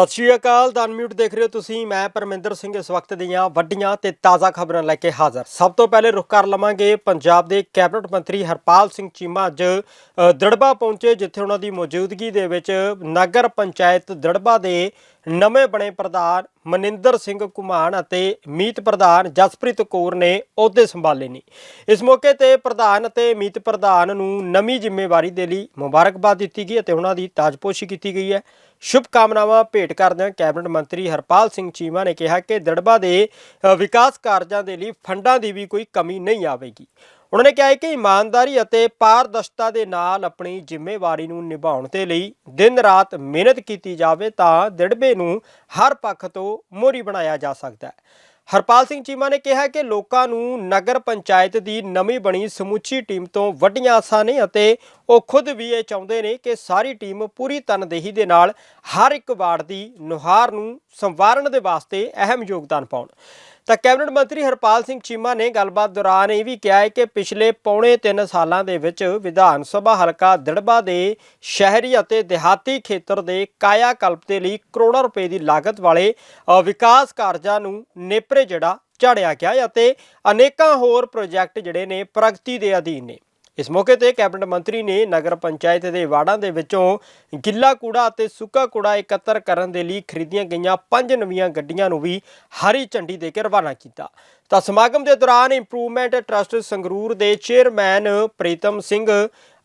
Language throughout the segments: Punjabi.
ਸਤਿ ਸ਼੍ਰੀ ਅਕਾਲ ਦਾ ਅਨਮਿਊਟ ਦੇਖ ਰਹੇ ਹੋ ਤੁਸੀਂ, ਮੈਂ ਪਰਮਿੰਦਰ ਸਿੰਘ ਇਸ ਵਕਤ ਦੀਆਂ ਵੱਡੀਆਂ ਤੇ ਤਾਜ਼ਾ ਖਬਰਾਂ ਲੈ ਕੇ ਹਾਜ਼ਰ। ਸਭ ਤੋਂ ਪਹਿਲੇ ਰੁਖ ਕਰ ਲਵਾਂਗੇ, ਪੰਜਾਬ ਦੇ ਕੈਬਨਿਟ ਮੰਤਰੀ ਹਰਪਾਲ ਸਿੰਘ ਚੀਮਾ ਅੱਜ ਦੜਬਾ ਪਹੁੰਚੇ ਜਿੱਥੇ ਉਹਨਾਂ ਦੀ ਮੌਜੂਦਗੀ ਦੇ ਵਿੱਚ ਨਗਰ ਪੰਚਾਇਤ ਦੜਬਾ ਦੇ ਨਵੇਂ ਬਣੇ ਪ੍ਰਧਾਨ ਮਨਿੰਦਰ ਸਿੰਘ ਘੁਮਾਣ ਅਤੇ ਮੀਤ ਪ੍ਰਧਾਨ ਜਸਪ੍ਰੀਤ ਕੌਰ ਨੇ ਅਹੁਦੇ ਸੰਭਾਲੇ ਨੇ। ਇਸ ਮੌਕੇ ਤੇ ਪ੍ਰਧਾਨ ਅਤੇ ਮੀਤ ਪ੍ਰਧਾਨ ਨੂੰ ਨਵੀਂ ਜ਼ਿੰਮੇਵਾਰੀ ਦੇ ਲਈ ਮੁਬਾਰਕਬਾਦ ਦਿੱਤੀ ਗਈ ਅਤੇ ਉਹਨਾਂ ਦੀ ਤਾਜਪੋਸ਼ੀ ਕੀਤੀ ਗਈ ਹੈ। ਸ਼ੁਭ ਕਾਮਨਾਵਾਂ ਭੇਟ ਕਰਦਿਆਂ ਕੈਬਨਿਟ ਮੰਤਰੀ ਹਰਪਾਲ ਸਿੰਘ ਚੀਮਾ ਨੇ ਕਿਹਾ ਕਿ ਦੜਬਾ ਦੇ ਵਿਕਾਸ ਕਾਰਜਾਂ ਦੇ ਲਈ ਫੰਡਾਂ ਦੀ ਵੀ ਕੋਈ ਕਮੀ ਨਹੀਂ ਆਵੇਗੀ। ਉਹਨਾਂ ਨੇ ਕਿਹਾ ਹੈ ਕਿ ਇਮਾਨਦਾਰੀ ਅਤੇ ਪਾਰਦਰਸ਼ਤਾ ਦੇ ਨਾਲ ਆਪਣੀ ਜ਼ਿੰਮੇਵਾਰੀ ਨੂੰ ਨਿਭਾਉਣ ਦੇ ਲਈ ਦਿਨ ਰਾਤ ਮਿਹਨਤ ਕੀਤੀ ਜਾਵੇ ਤਾਂ ਦੜਬੇ ਨੂੰ ਹਰ ਪੱਖ ਤੋਂ ਮੋਰੀ ਬਣਾਇਆ ਜਾ ਸਕਦਾ ਹੈ। ਹਰਪਾਲ ਸਿੰਘ ਚੀਮਾ ਨੇ ਕਿਹਾ ਕਿ ਲੋਕਾਂ ਨੂੰ ਨਗਰ ਪੰਚਾਇਤ ਦੀ ਨਵੀਂ ਬਣੀ ਸਮੁੱਚੀ ਟੀਮ ਤੋਂ ਵੱਡੀਆਂ ਆਸਾਂ ਨੇ ਅਤੇ ਉਹ ਖੁਦ ਵੀ ਇਹ ਚਾਹੁੰਦੇ ਨੇ ਕਿ ਸਾਰੀ ਟੀਮ ਪੂਰੀ ਤਨਦੇਹੀ ਦੇ ਨਾਲ ਹਰ ਇੱਕ ਵਾਰਡ ਦੀ ਨੁਹਾਰ ਨੂੰ ਸੰਵਾਰਨ ਦੇ ਵਾਸਤੇ ਅਹਿਮ ਯੋਗਦਾਨ ਪਾਉਣ। ਤਾਂ ਕੈਬਨਿਟ ਮੰਤਰੀ ਹਰਪਾਲ ਸਿੰਘ ਚੀਮਾ ਨੇ ਗੱਲਬਾਤ ਦੌਰਾਨ ਇਹ ਵੀ ਕਿਹਾ ਹੈ ਕਿ ਪਿਛਲੇ ਪੌਣੇ 3 ਸਾਲਾਂ ਦੇ ਵਿੱਚ ਵਿਧਾਨ ਸਭਾ ਹਲਕਾ ਦੜਬਾ ਦੇ ਸ਼ਹਿਰੀ ਅਤੇ ਦਿਹਾਤੀ ਖੇਤਰ ਦੇ ਕਾਇਆ ਕਲਪ ਦੇ ਲਈ ਕਰੋੜਾਂ ਰੁਪਏ ਦੀ ਲਾਗਤ ਵਾਲੇ ਵਿਕਾਸ ਕਾਰਜਾਂ ਨੂੰ ਨੇਪਰੇ ਜਿਹੜਾ ਝਾੜਿਆ ਗਿਆ ਹੈ ਅਤੇ ਅਨੇਕਾਂ ਹੋਰ ਪ੍ਰੋਜੈਕਟ ਜਿਹੜੇ ਨੇ ਪ੍ਰਗਤੀ ਦੇ ਅਧੀਨ ਨੇ। ਇਸ ਮੌਕੇ ਤੇ ਕੈਬਨਿਟ ਮੰਤਰੀ ਨੇ ਨਗਰ ਪੰਚਾਇਤ ਦੇ ਵਾਰਡਾਂ ਦੇ ਵਿੱਚੋਂ ਗਿੱਲਾ ਕੂੜਾ ਅਤੇ ਸੁੱਕਾ ਕੂੜਾ ਇਕੱਤਰ ਕਰਨ ਦੇ ਲਈ ਖਰੀਦੀਆਂ ਗਈਆਂ ਪੰਜ ਨਵੀਆਂ ਗੱਡੀਆਂ ਨੂੰ ਵੀ ਹਰੀ ਝੰਡੀ ਦੇ ਕੇ ਰਵਾਨਾ ਕੀਤਾ। ਤਾਂ ਸਮਾਗਮ ਦੇ ਦੌਰਾਨ ਇੰਪਰੂਵਮੈਂਟ ਟਰਸਟ ਸੰਗਰੂਰ ਦੇ ਚੇਅਰਮੈਨ ਪ੍ਰੀਤਮ ਸਿੰਘ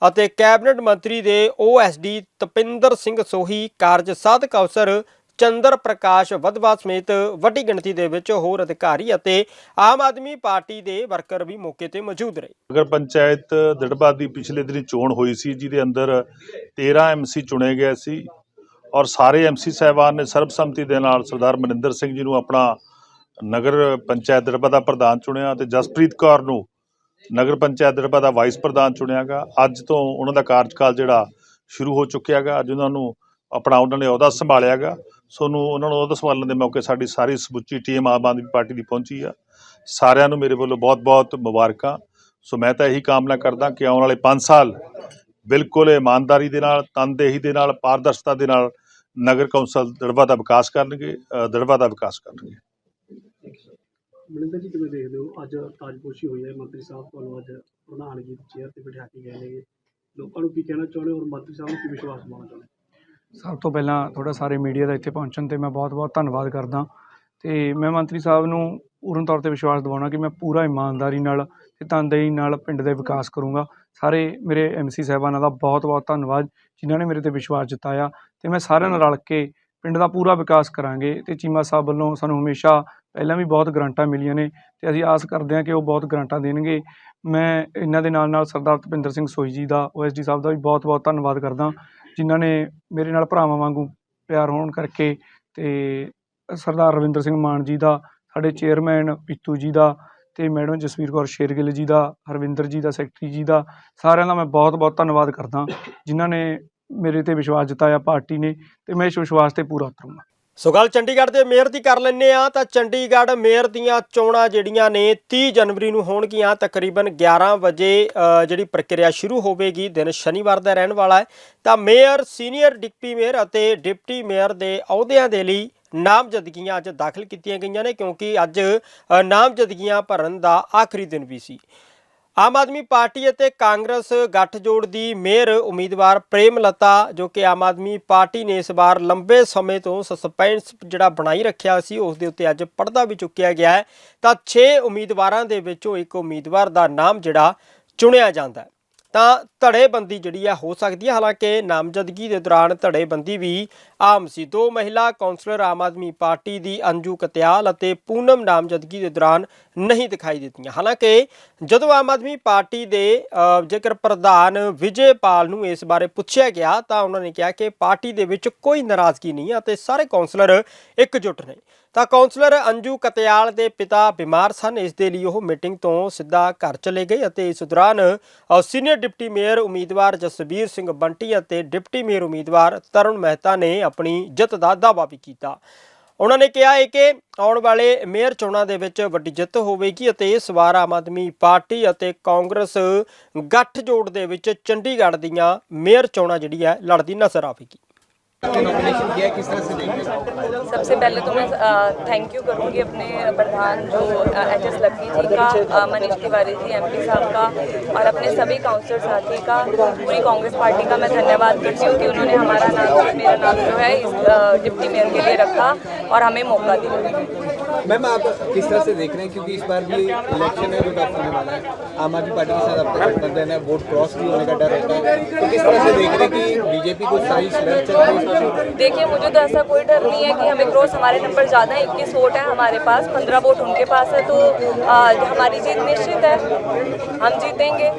ਅਤੇ ਕੈਬਨਿਟ ਮੰਤਰੀ ਦੇ ਓਐਸਡੀ ਤਪਿੰਦਰ ਸਿੰਘ ਸੋਹੀ ਕਾਰਜ ਸਾਧਕ ਅਫਸਰ ਚੰਦਰ ਪ੍ਰਕਾਸ਼ ਵਧਵਾ ਸਮੇਤ ਵੱਡੀ ਗਿਣਤੀ ਦੇ ਵਿੱਚ ਹੋਰ ਅਧਿਕਾਰੀ ਅਤੇ ਆਮ ਆਦਮੀ ਪਾਰਟੀ ਦੇ ਵਰਕਰ ਵੀ ਮੌਕੇ ਤੇ ਮੌਜੂਦ ਰਹੇ। ਨਗਰ ਪੰਚਾਇਤ ਦੜਬਾ ਦੀ ਪਿਛਲੇ ਦਿਨੀ ਚੋਣ ਹੋਈ ਸੀ, ਜਿਹਦੇ ਅੰਦਰ 13 ਐਮਸੀ ਚੁਣੇ ਗਏ ਸੀ ਔਰ ਸਾਰੇ ਐਮਸੀ ਸਾਹਿਬਾਨ ਨੇ ਸਰਬਸੰਮਤੀ ਦੇ ਨਾਲ ਸਰਦਾਰ ਮਨਿੰਦਰ ਸਿੰਘ ਜੀ ਨੂੰ ਆਪਣਾ ਨਗਰ ਪੰਚਾਇਤ ਦੜਬਾ ਦਾ ਪ੍ਰਧਾਨ ਚੁਣਿਆ ਤੇ ਜਸਪ੍ਰੀਤ ਕੌਰ ਨੂੰ ਨਗਰ ਪੰਚਾਇਤ ਦੜਬਾ ਦਾ ਵਾਈਸ ਪ੍ਰਧਾਨ ਚੁਣਿਆਗਾ। ਅੱਜ ਤੋਂ ਉਹਨਾਂ ਦਾ ਕਾਰਜਕਾਲ ਜਿਹੜਾ ਸ਼ੁਰੂ ਹੋ ਚੁੱਕਿਆਗਾ, ਅੱਜ ਉਹਨਾਂ ਨੂੰ ਆਪਣਾ, ਉਹਨਾਂ ਨੇ ਅਹੁਦਾ ਸੰਭਾਲਿਆਗਾ। ਸੋਨੂੰ ਉਹਨਾਂ ਨੂੰ ਉਹਦਾ ਸੰਭਾਲਣ ਦੇ ਮੌਕੇ ਸਾਡੀ ਸਾਰੀ ਸਮੁੱਚੀ ਟੀਮ ਆਮ ਆਦਮੀ ਪਾਰਟੀ ਦੀ ਪਹੁੰਚੀ ਆ। ਸਾਰਿਆਂ ਨੂੰ ਮੇਰੇ ਵੱਲੋਂ ਬਹੁਤ-ਬਹੁਤ ਮੁਬਾਰਕਾਂ। ਸੋ ਮੈਂ ਤਾਂ ਇਹੀ ਕਾਮਨਾ ਕਰਦਾ ਕਿ ਆਉਣ ਵਾਲੇ 5 ਸਾਲ ਬਿਲਕੁਲ ਇਮਾਨਦਾਰੀ ਦੇ ਨਾਲ, ਤਨਦੇਹੀ ਦੇ ਨਾਲ, ਪਾਰਦਰਸ਼ਤਾ ਦੇ ਨਾਲ ਨਗਰ ਕੌਂਸਲ ਦੜਵਾ ਦਾ ਵਿਕਾਸ ਕਰਨਗੇ ਦੜਵਾ ਦਾ ਵਿਕਾਸ ਕਰਨਗੇ। ਮਨਿੰਦਰ ਜੀ, ਕਿਵੇਂ ਦੇਖਦੇ ਹੋ? ਅੱਜ ਤਾਜਪੋਸ਼ੀ ਹੋਈ ਹੈ, ਮੰਤਰੀ ਸਾਹਿਬ ਤੁਹਾਨੂੰ ਅੱਜ ਪ੍ਰਧਾਨਗੀ ਚੇਅਰ ਤੇ ਬਿਠਾ ਕੇ ਗਏ ਨੇਗੇ ਲੋਕਾਂ ਨੂੰ ਕੀ ਕਹਿਣਾ ਚਾਹੁੰਦੇ ਔਰ ਮੰਤਰੀ ਸਾਹਿਬ ਨੂੰ ਕੀ ਵਿਸ਼ਵਾਸ ਦਿਵਾਉਣਾ ਚਾਹੁੰਦੇ ਸਭ ਤੋਂ ਪਹਿਲਾਂ ਤੁਹਾਡਾ ਸਾਰੇ ਮੀਡੀਆ ਦਾ ਇੱਥੇ ਪਹੁੰਚਣ ਤੇ ਮੈਂ ਬਹੁਤ-ਬਹੁਤ ਧੰਨਵਾਦ ਕਰਦਾ। ਤੇ ਮੈਂ ਮੰਤਰੀ ਸਾਹਿਬ ਨੂੰ ਪੂਰਨ ਤੌਰ ਤੇ ਵਿਸ਼ਵਾਸ ਦਿਵਾਉਣਾ ਕਿ ਮੈਂ ਪੂਰਾ ਇਮਾਨਦਾਰੀ ਨਾਲ ਤੇ ਤਨਦੇਹੀ ਨਾਲ ਪਿੰਡ ਦੇ ਵਿਕਾਸ ਕਰੂੰਗਾ। ਸਾਰੇ ਮੇਰੇ ਐਮਸੀ ਸਾਹਿਬਾਨਾਂ ਦਾ ਬਹੁਤ-ਬਹੁਤ ਧੰਨਵਾਦ, ਜਿਨ੍ਹਾਂ ਨੇ ਮੇਰੇ ਤੇ ਵਿਸ਼ਵਾਸ ਜਤਾਇਆ ਤੇ ਮੈਂ ਸਾਰਿਆਂ ਨਾਲ ਰਲ ਕੇ ਪਿੰਡ ਦਾ ਪੂਰਾ ਵਿਕਾਸ ਕਰਾਂਗੇ ਤੇ ਚੀਮਾ ਸਾਹਿਬ ਵੱਲੋਂ ਸਾਨੂੰ ਹਮੇਸ਼ਾ ਪਹਿਲਾਂ ਵੀ ਬਹੁਤ ਗ੍ਰਾਂਟਾਂ ਮਿਲੀਆਂ ਨੇ ਤੇ ਅਸੀਂ ਆਸ ਕਰਦੇ ਹਾਂ ਕਿ ਉਹ ਬਹੁਤ ਗ੍ਰਾਂਟਾਂ ਦੇਣਗੇ। ਮੈਂ ਇਹਨਾਂ ਦੇ ਨਾਲ ਨਾਲ ਸਰਦਾਰ ਤਪਿੰਦਰ ਸਿੰਘ ਸੋਈ ਜੀ ਦਾ ਓਐਸਡੀ ਸਾਹਿਬ ਦਾ ਵੀ ਬਹੁਤ-ਬਹੁਤ ਧੰਨਵਾਦ ਕਰਦਾ। ਜਿਨ੍ਹਾਂ ਨੇ ਮੇਰੇ ਨਾਲ ਭਰਾਵਾਂ ਵਾਂਗੂ ਪਿਆਰ ਹੋਣ ਕਰਕੇ ਤੇ ਸਰਦਾਰ ਰਵਿੰਦਰ ਸਿੰਘ ਮਾਨ ਜੀ ਦਾ, ਸਾਡੇ ਚੇਅਰਮੈਨ ਪਿੱਤੂ ਜੀ ਦਾ ਤੇ ਮੈਡਮ ਜਸਵੀਰ ਕੌਰ ਸ਼ੇਰਗਿੱਲ ਜੀ ਦਾ, ਹਰਵਿੰਦਰ ਜੀ ਦਾ, ਸੈਕਟਰੀ ਜੀ ਦਾ, ਸਾਰਿਆਂ ਦਾ ਮੈਂ ਬਹੁਤ-ਬਹੁਤ ਧੰਨਵਾਦ ਕਰਦਾ, ਜਿਨ੍ਹਾਂ ਨੇ ਮੇਰੇ ਤੇ ਵਿਸ਼ਵਾਸ ਜਤਾਇਆ, ਪਾਰਟੀ ਨੇ ਤੇ ਮੈਂ ਇਸ ਵਿਸ਼ਵਾਸ ਤੇ ਪੂਰਾ ਉਤਰੂੰਗਾ। ਸੋ ਗੱਲ ਚੰਡੀਗੜ੍ਹ ਦੇ ਮੇਅਰ ਦੀ ਕਰ ਲੈਂਦੇ ਆ ਤਾਂ ਚੰਡੀਗੜ੍ਹ ਮੇਅਰ ਦੀਆਂ ਚੋਣਾਂ ਜਿਹੜੀਆਂ ਨੇ 30 ਜਨਵਰੀ ਨੂੰ ਹੋਣਗੀਆਂ, ਤਕਰੀਬਨ 11 ਵਜੇ ਜਿਹੜੀ ਪ੍ਰਕਿਰਿਆ ਸ਼ੁਰੂ ਹੋਵੇਗੀ, ਦਿਨ ਸ਼ਨੀਵਾਰ ਦਾ ਰਹਿਣ ਵਾਲਾ ਹੈ। ਤਾਂ ਮੇਅਰ, ਸੀਨੀਅਰ ਡਿਪਟੀ ਮੇਅਰ ਅਤੇ ਡਿਪਟੀ ਮੇਅਰ ਦੇ ਅਹੁਦਿਆਂ ਦੇ ਲਈ ਨਾਮਜ਼ਦਗੀਆਂ ਅੱਜ ਦਾਖਲ ਕੀਤੀਆਂ ਗਈਆਂ ਨੇ ਕਿਉਂਕਿ ਅੱਜ ਨਾਮਜ਼ਦਗੀਆਂ ਭਰਨ ਦਾ ਆਖਰੀ ਦਿਨ ਵੀ ਸੀ। ਆਮ ਆਦਮੀ ਪਾਰਟੀ ਅਤੇ ਕਾਂਗਰਸ ਗੱਠਜੋੜ ਦੀ ਮੇਅਰ ਉਮੀਦਵਾਰ ਪ੍ਰੇਮਲਤਾ, ਜੋ ਕਿ ਆਮ ਆਦਮੀ ਪਾਰਟੀ ਨੇ ਇਸ ਵਾਰ ਲੰਬੇ ਸਮੇਂ ਤੋਂ ਸਸਪੈਂਸ ਜਿਹੜਾ ਬਣਾਈ ਰੱਖਿਆ ਸੀ, ਉਸ ਦੇ ਉੱਤੇ ਅੱਜ ਪਰਦਾ ਵੀ ਚੁੱਕਿਆ ਗਿਆ ਹੈ। ਤਾਂ 6 ਉਮੀਦਵਾਰਾਂ ਦੇ ਵਿੱਚੋਂ ਇੱਕ ਉਮੀਦਵਾਰ ਦਾ ਨਾਮ ਜਿਹੜਾ ਚੁਣਿਆ ਜਾਂਦਾ ਹੈ। ਤਾਂ ਧੜੇਬੰਦੀ ਜਿਹੜੀ ਆ ਹੋ ਸਕਦੀ ਹੈ ਹਾਲਾਂਕਿ ਨਾਮਜ਼ਦਗੀ ਦੇ ਦੌਰਾਨ ਧੜੇਬੰਦੀ ਵੀ ਆਮ ਸੀ। ਦੋ ਮਹਿਲਾ ਕੌਂਸਲਰ ਆਮ ਆਦਮੀ ਪਾਰਟੀ ਦੀ ਅੰਜੂ ਕਤਿਆਲ ਅਤੇ ਪੂਨਮ ਨਾਮਜ਼ਦਗੀ ਦੇ ਦੌਰਾਨ ਨਹੀਂ ਦਿਖਾਈ ਦਿੱਤੀਆਂ। ਹਾਲਾਂਕਿ ਜਦੋਂ ਆਮ ਆਦਮੀ ਪਾਰਟੀ ਦੇ ਜੇਕਰ ਪ੍ਰਧਾਨ ਵਿਜੇ ਪਾਲ ਨੂੰ ਇਸ ਬਾਰੇ ਪੁੱਛਿਆ ਗਿਆ, ਤਾਂ ਉਹਨਾਂ ਨੇ ਕਿਹਾ ਕਿ ਪਾਰਟੀ ਦੇ ਵਿੱਚ ਕੋਈ ਨਾਰਾਜ਼ਗੀ ਨਹੀਂ ਹੈ ਅਤੇ ਸਾਰੇ ਕਾਉਂਸਲਰ ਇਕਜੁੱਟ ਨੇ। ਤਾਂ ਕਾਉਂਸਲਰ ਅੰਜੂ ਕਤਿਆਲ ਦੇ ਪਿਤਾ ਬਿਮਾਰ ਸਨ। ਇਸ ਦੇ ਲਈ ਉਹ ਮੀਟਿੰਗ ਤੋਂ ਸਿੱਧਾ ਘਰ ਚਲੇ ਗਏ ਅਤੇ ਇਸ ਦੌਰਾਨ ਸੀਨੀਅਰ ਡਿਪਟੀ ਮੇਅਰ ਉਮੀਦਵਾਰ ਜਸਬੀਰ ਸਿੰਘ ਬੰਟੀ ਅਤੇ ਡਿਪਟੀ ਮੇਅਰ ਉਮੀਦਵਾਰ ਤਰੁਣ ਮਹਿਤਾ ਨੇ ਆਪਣੀ ਜਿੱਤ ਦਾ ਦਾਅਵਾ ਵੀ ਕੀਤਾ। ਉਹਨਾਂ ਨੇ ਕਿਹਾ ਹੈ ਕਿ ਆਉਣ ਵਾਲੇ ਮੇਅਰ ਚੋਣਾਂ ਦੇ ਵਿੱਚ ਵੱਡੀ ਜਿੱਤ ਹੋਵੇਗੀ ਅਤੇ ਇਸ ਵਾਰ ਆਮ ਆਦਮੀ ਪਾਰਟੀ ਅਤੇ ਕਾਂਗਰਸ ਗੱਠਜੋੜ ਦੇ ਵਿੱਚ ਚੰਡੀਗੜ੍ਹ ਦੀਆਂ ਮੇਅਰ ਚੋਣਾਂ ਜਿਹੜੀ ਹੈ, ਲੜਦੀ ਨਜ਼ਰ ਆਵੇਗੀ। सबसे पहले तो मैं थैंक यू करूँगी अपने प्रधान जो एच एस लक्की जी का मनीष तिवारी जी एमपी साहब का और अपने सभी काउंसिलर साथी का, पूरी कांग्रेस पार्टी का मैं धन्यवाद करती हूँ कि उन्होंने हमारा नाम, मेरा नाम जो है इस डिप्टी मेयर के लिए रखा और हमें मौका दिया। मैम, आप किस तरह से देख रहे हैं? क्योंकि इस बार भी इलेक्शन है जो टफ होने वाला है। आम आदमी पार्टी के साथ आपका गठबंधन है वोट क्रॉस भी होने का डर रहता है। तो किस तरह से देख रहे हैं कि बीजेपी को सारी देखिए, मुझे तो ऐसा कोई डर नहीं है कि हमें क्रॉस हमारे नंबर ज़्यादा है। इक्कीस वोट है हमारे पास, पंद्रह वोट उनके पास है तो हमारी जीत निश्चित है। हम जीतेंगे।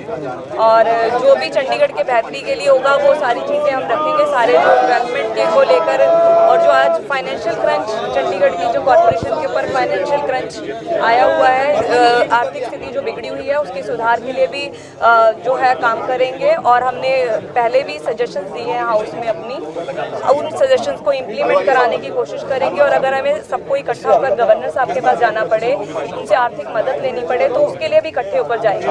और जो भी चंडीगढ़ के बेहतरी के लिए होगा, वो सारी चीज़ें हम रखेंगे। सारे जो डेवलपमेंट के को लेकर और जो आज फाइनेंशियल क्रंच चंडीगढ़ की जो कॉरपोरेशन के ऊपर फाइनेंशियल क्रंच आया हुआ है। आर्थिक स्थिति जो बिगड़ी हुई है उसके सुधार के लिए भी जो है काम करेंगे। और हमने पहले भी सजेशंस दिए हैं हाउस में अपनी। उन सजेशंस को इम्प्लीमेंट कराने की कोशिश करेंगे। और अगर हमें सबको इकट्ठा होकर गवर्नर साहब के पास जाना पड़े उनसे आर्थिक मदद लेनी पड़े तो उसके लिए भी इकट्ठे होकर जाएँगे।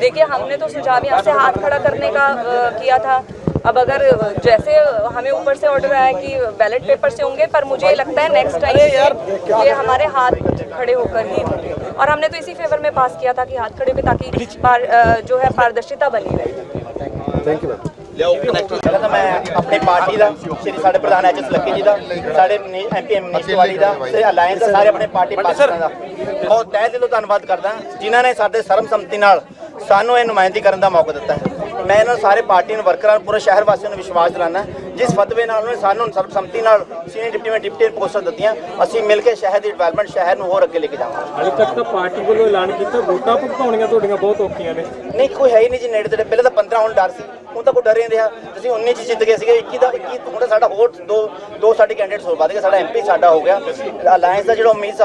देखिए हमने तो सुझाव यहाँ से हाथ खड़ा करने का किया था। अब अगर जैसे हमें ऊपर से ऑर्डर आया कि बैलेट पेपर से होंगे पर मुझे लगता है नेक्स्ट टाइम ये हमारे हाथ खड़े होकर ही होंगे और हमने तो इसी फेवर में पास किया था कि हाथ खड़े पे ताकि पार, अ, जो है पारदर्शिता बनी रहे ਪਹਿਲਾਂ ਤਾਂ ਮੈਂ ਆਪਣੀ ਪਾਰਟੀ ਦਾ ਸ਼੍ਰੀ ਸਾਡੇ ਪ੍ਰਧਾਨ ਐਚਐਸ ਲੱਕੀ ਜੀ ਦਾ ਸਾਡੇ ਐਮਪੀ ਮਨੀਸ਼ ਤਿਵਾੜੀ ਦਾ ਤੇ ਅਲਾਈਅੰਸ ਦਾ ਸਾਰੇ ਆਪਣੇ ਪਾਰਟੀ ਪਾਰਟਨਰਾਂ ਦਾ ਬਹੁਤ ਤਹਿ ਦਿਲੋਂ ਧੰਨਵਾਦ ਕਰਦਾ ਜਿਨ੍ਹਾਂ ਨੇ ਸਾਡੇ ਸਰਬਸੰਮਤੀ ਨਾਲ ਸਾਨੂੰ ਇਹ ਨੁਮਾਇੰਦਗੀ ਕਰਨ ਦਾ ਮੌਕਾ ਦਿੱਤਾ ਹੈ ਮੈਂ ਇਹਨਾਂ ਸਾਰੇ ਪਾਰਟੀ ਨੂੰ ਵਰਕਰਾਂ ਨੂੰ ਪੂਰੇ ਸ਼ਹਿਰ ਵਾਸੀਆਂ ਨੂੰ ਵਿਸ਼ਵਾਸ ਦਿਲਾਨਾ ਜਿਸ ਫਤਵੇ ਨਾਲ ਉਹਨੇ ਸਾਨੂੰ ਸਰਬਸੰਮਤੀ ਨਾਲ ਸੀਨੀਅਰ ਡਿਪਟੀ ਮੈਂ ਡਿਪਟੀ ਪੋਸਟਾਂ ਦਿੱਤੀਆਂ ਅਸੀਂ ਮਿਲ ਕੇ ਸ਼ਹਿਰ ਦੀ ਡਿਵੈਲਪਮੈਂਟ ਸ਼ਹਿਰ ਨੂੰ ਹੋਰ ਅੱਗੇ ਲੈ ਕੇ ਜਾਵਾਂਗੇ। ਹਾਲੇ ਤੱਕ ਤਾਂ ਪਾਰਟੀ ਵੱਲੋਂ ਐਲਾਨ ਕੀਤਾ ਵੋਟਾਂ ਭੁਗਤਾਉਣੀਆਂ ਤੁਹਾਡੀਆਂ ਬਹੁਤ ਔਖੀਆਂ ਨੇ। ਨਹੀਂ ਕੋਈ ਹੈ ਹੀ ਨਹੀਂ ਜੀ ਨੇੜੇ ਤੇੜੇ ਪਹਿਲਾਂ ਤਾਂ 15 ਹੁਣ ਡਰ ਸੀ ਹੁਣ ਤਾਂ ਕੋਈ ਡਰ ਹੀ ਨਹੀਂ ਰਿਹਾ। ਤੁਸੀਂ 19 ਚ ਜਿੱਤ ਗਏ ਸੀਗੇ 21 ਦਾ 21 ਹੁਣ ਤਾਂ ਸਾਡਾ ਹੋਰ ਦੋ ਦੋ ਸਾਡੇ ਕੈਂਡੀਡੇਟਸ ਹੋਰ ਵਧ ਗਏ ਸਾਡਾ ਐਮਪੀ ਸਾਡਾ ਹੋ ਗਿਆ। ਅਲਾਈਅੰਸ ਦਾ ਜਿਹੜਾ ਉਮੀਦ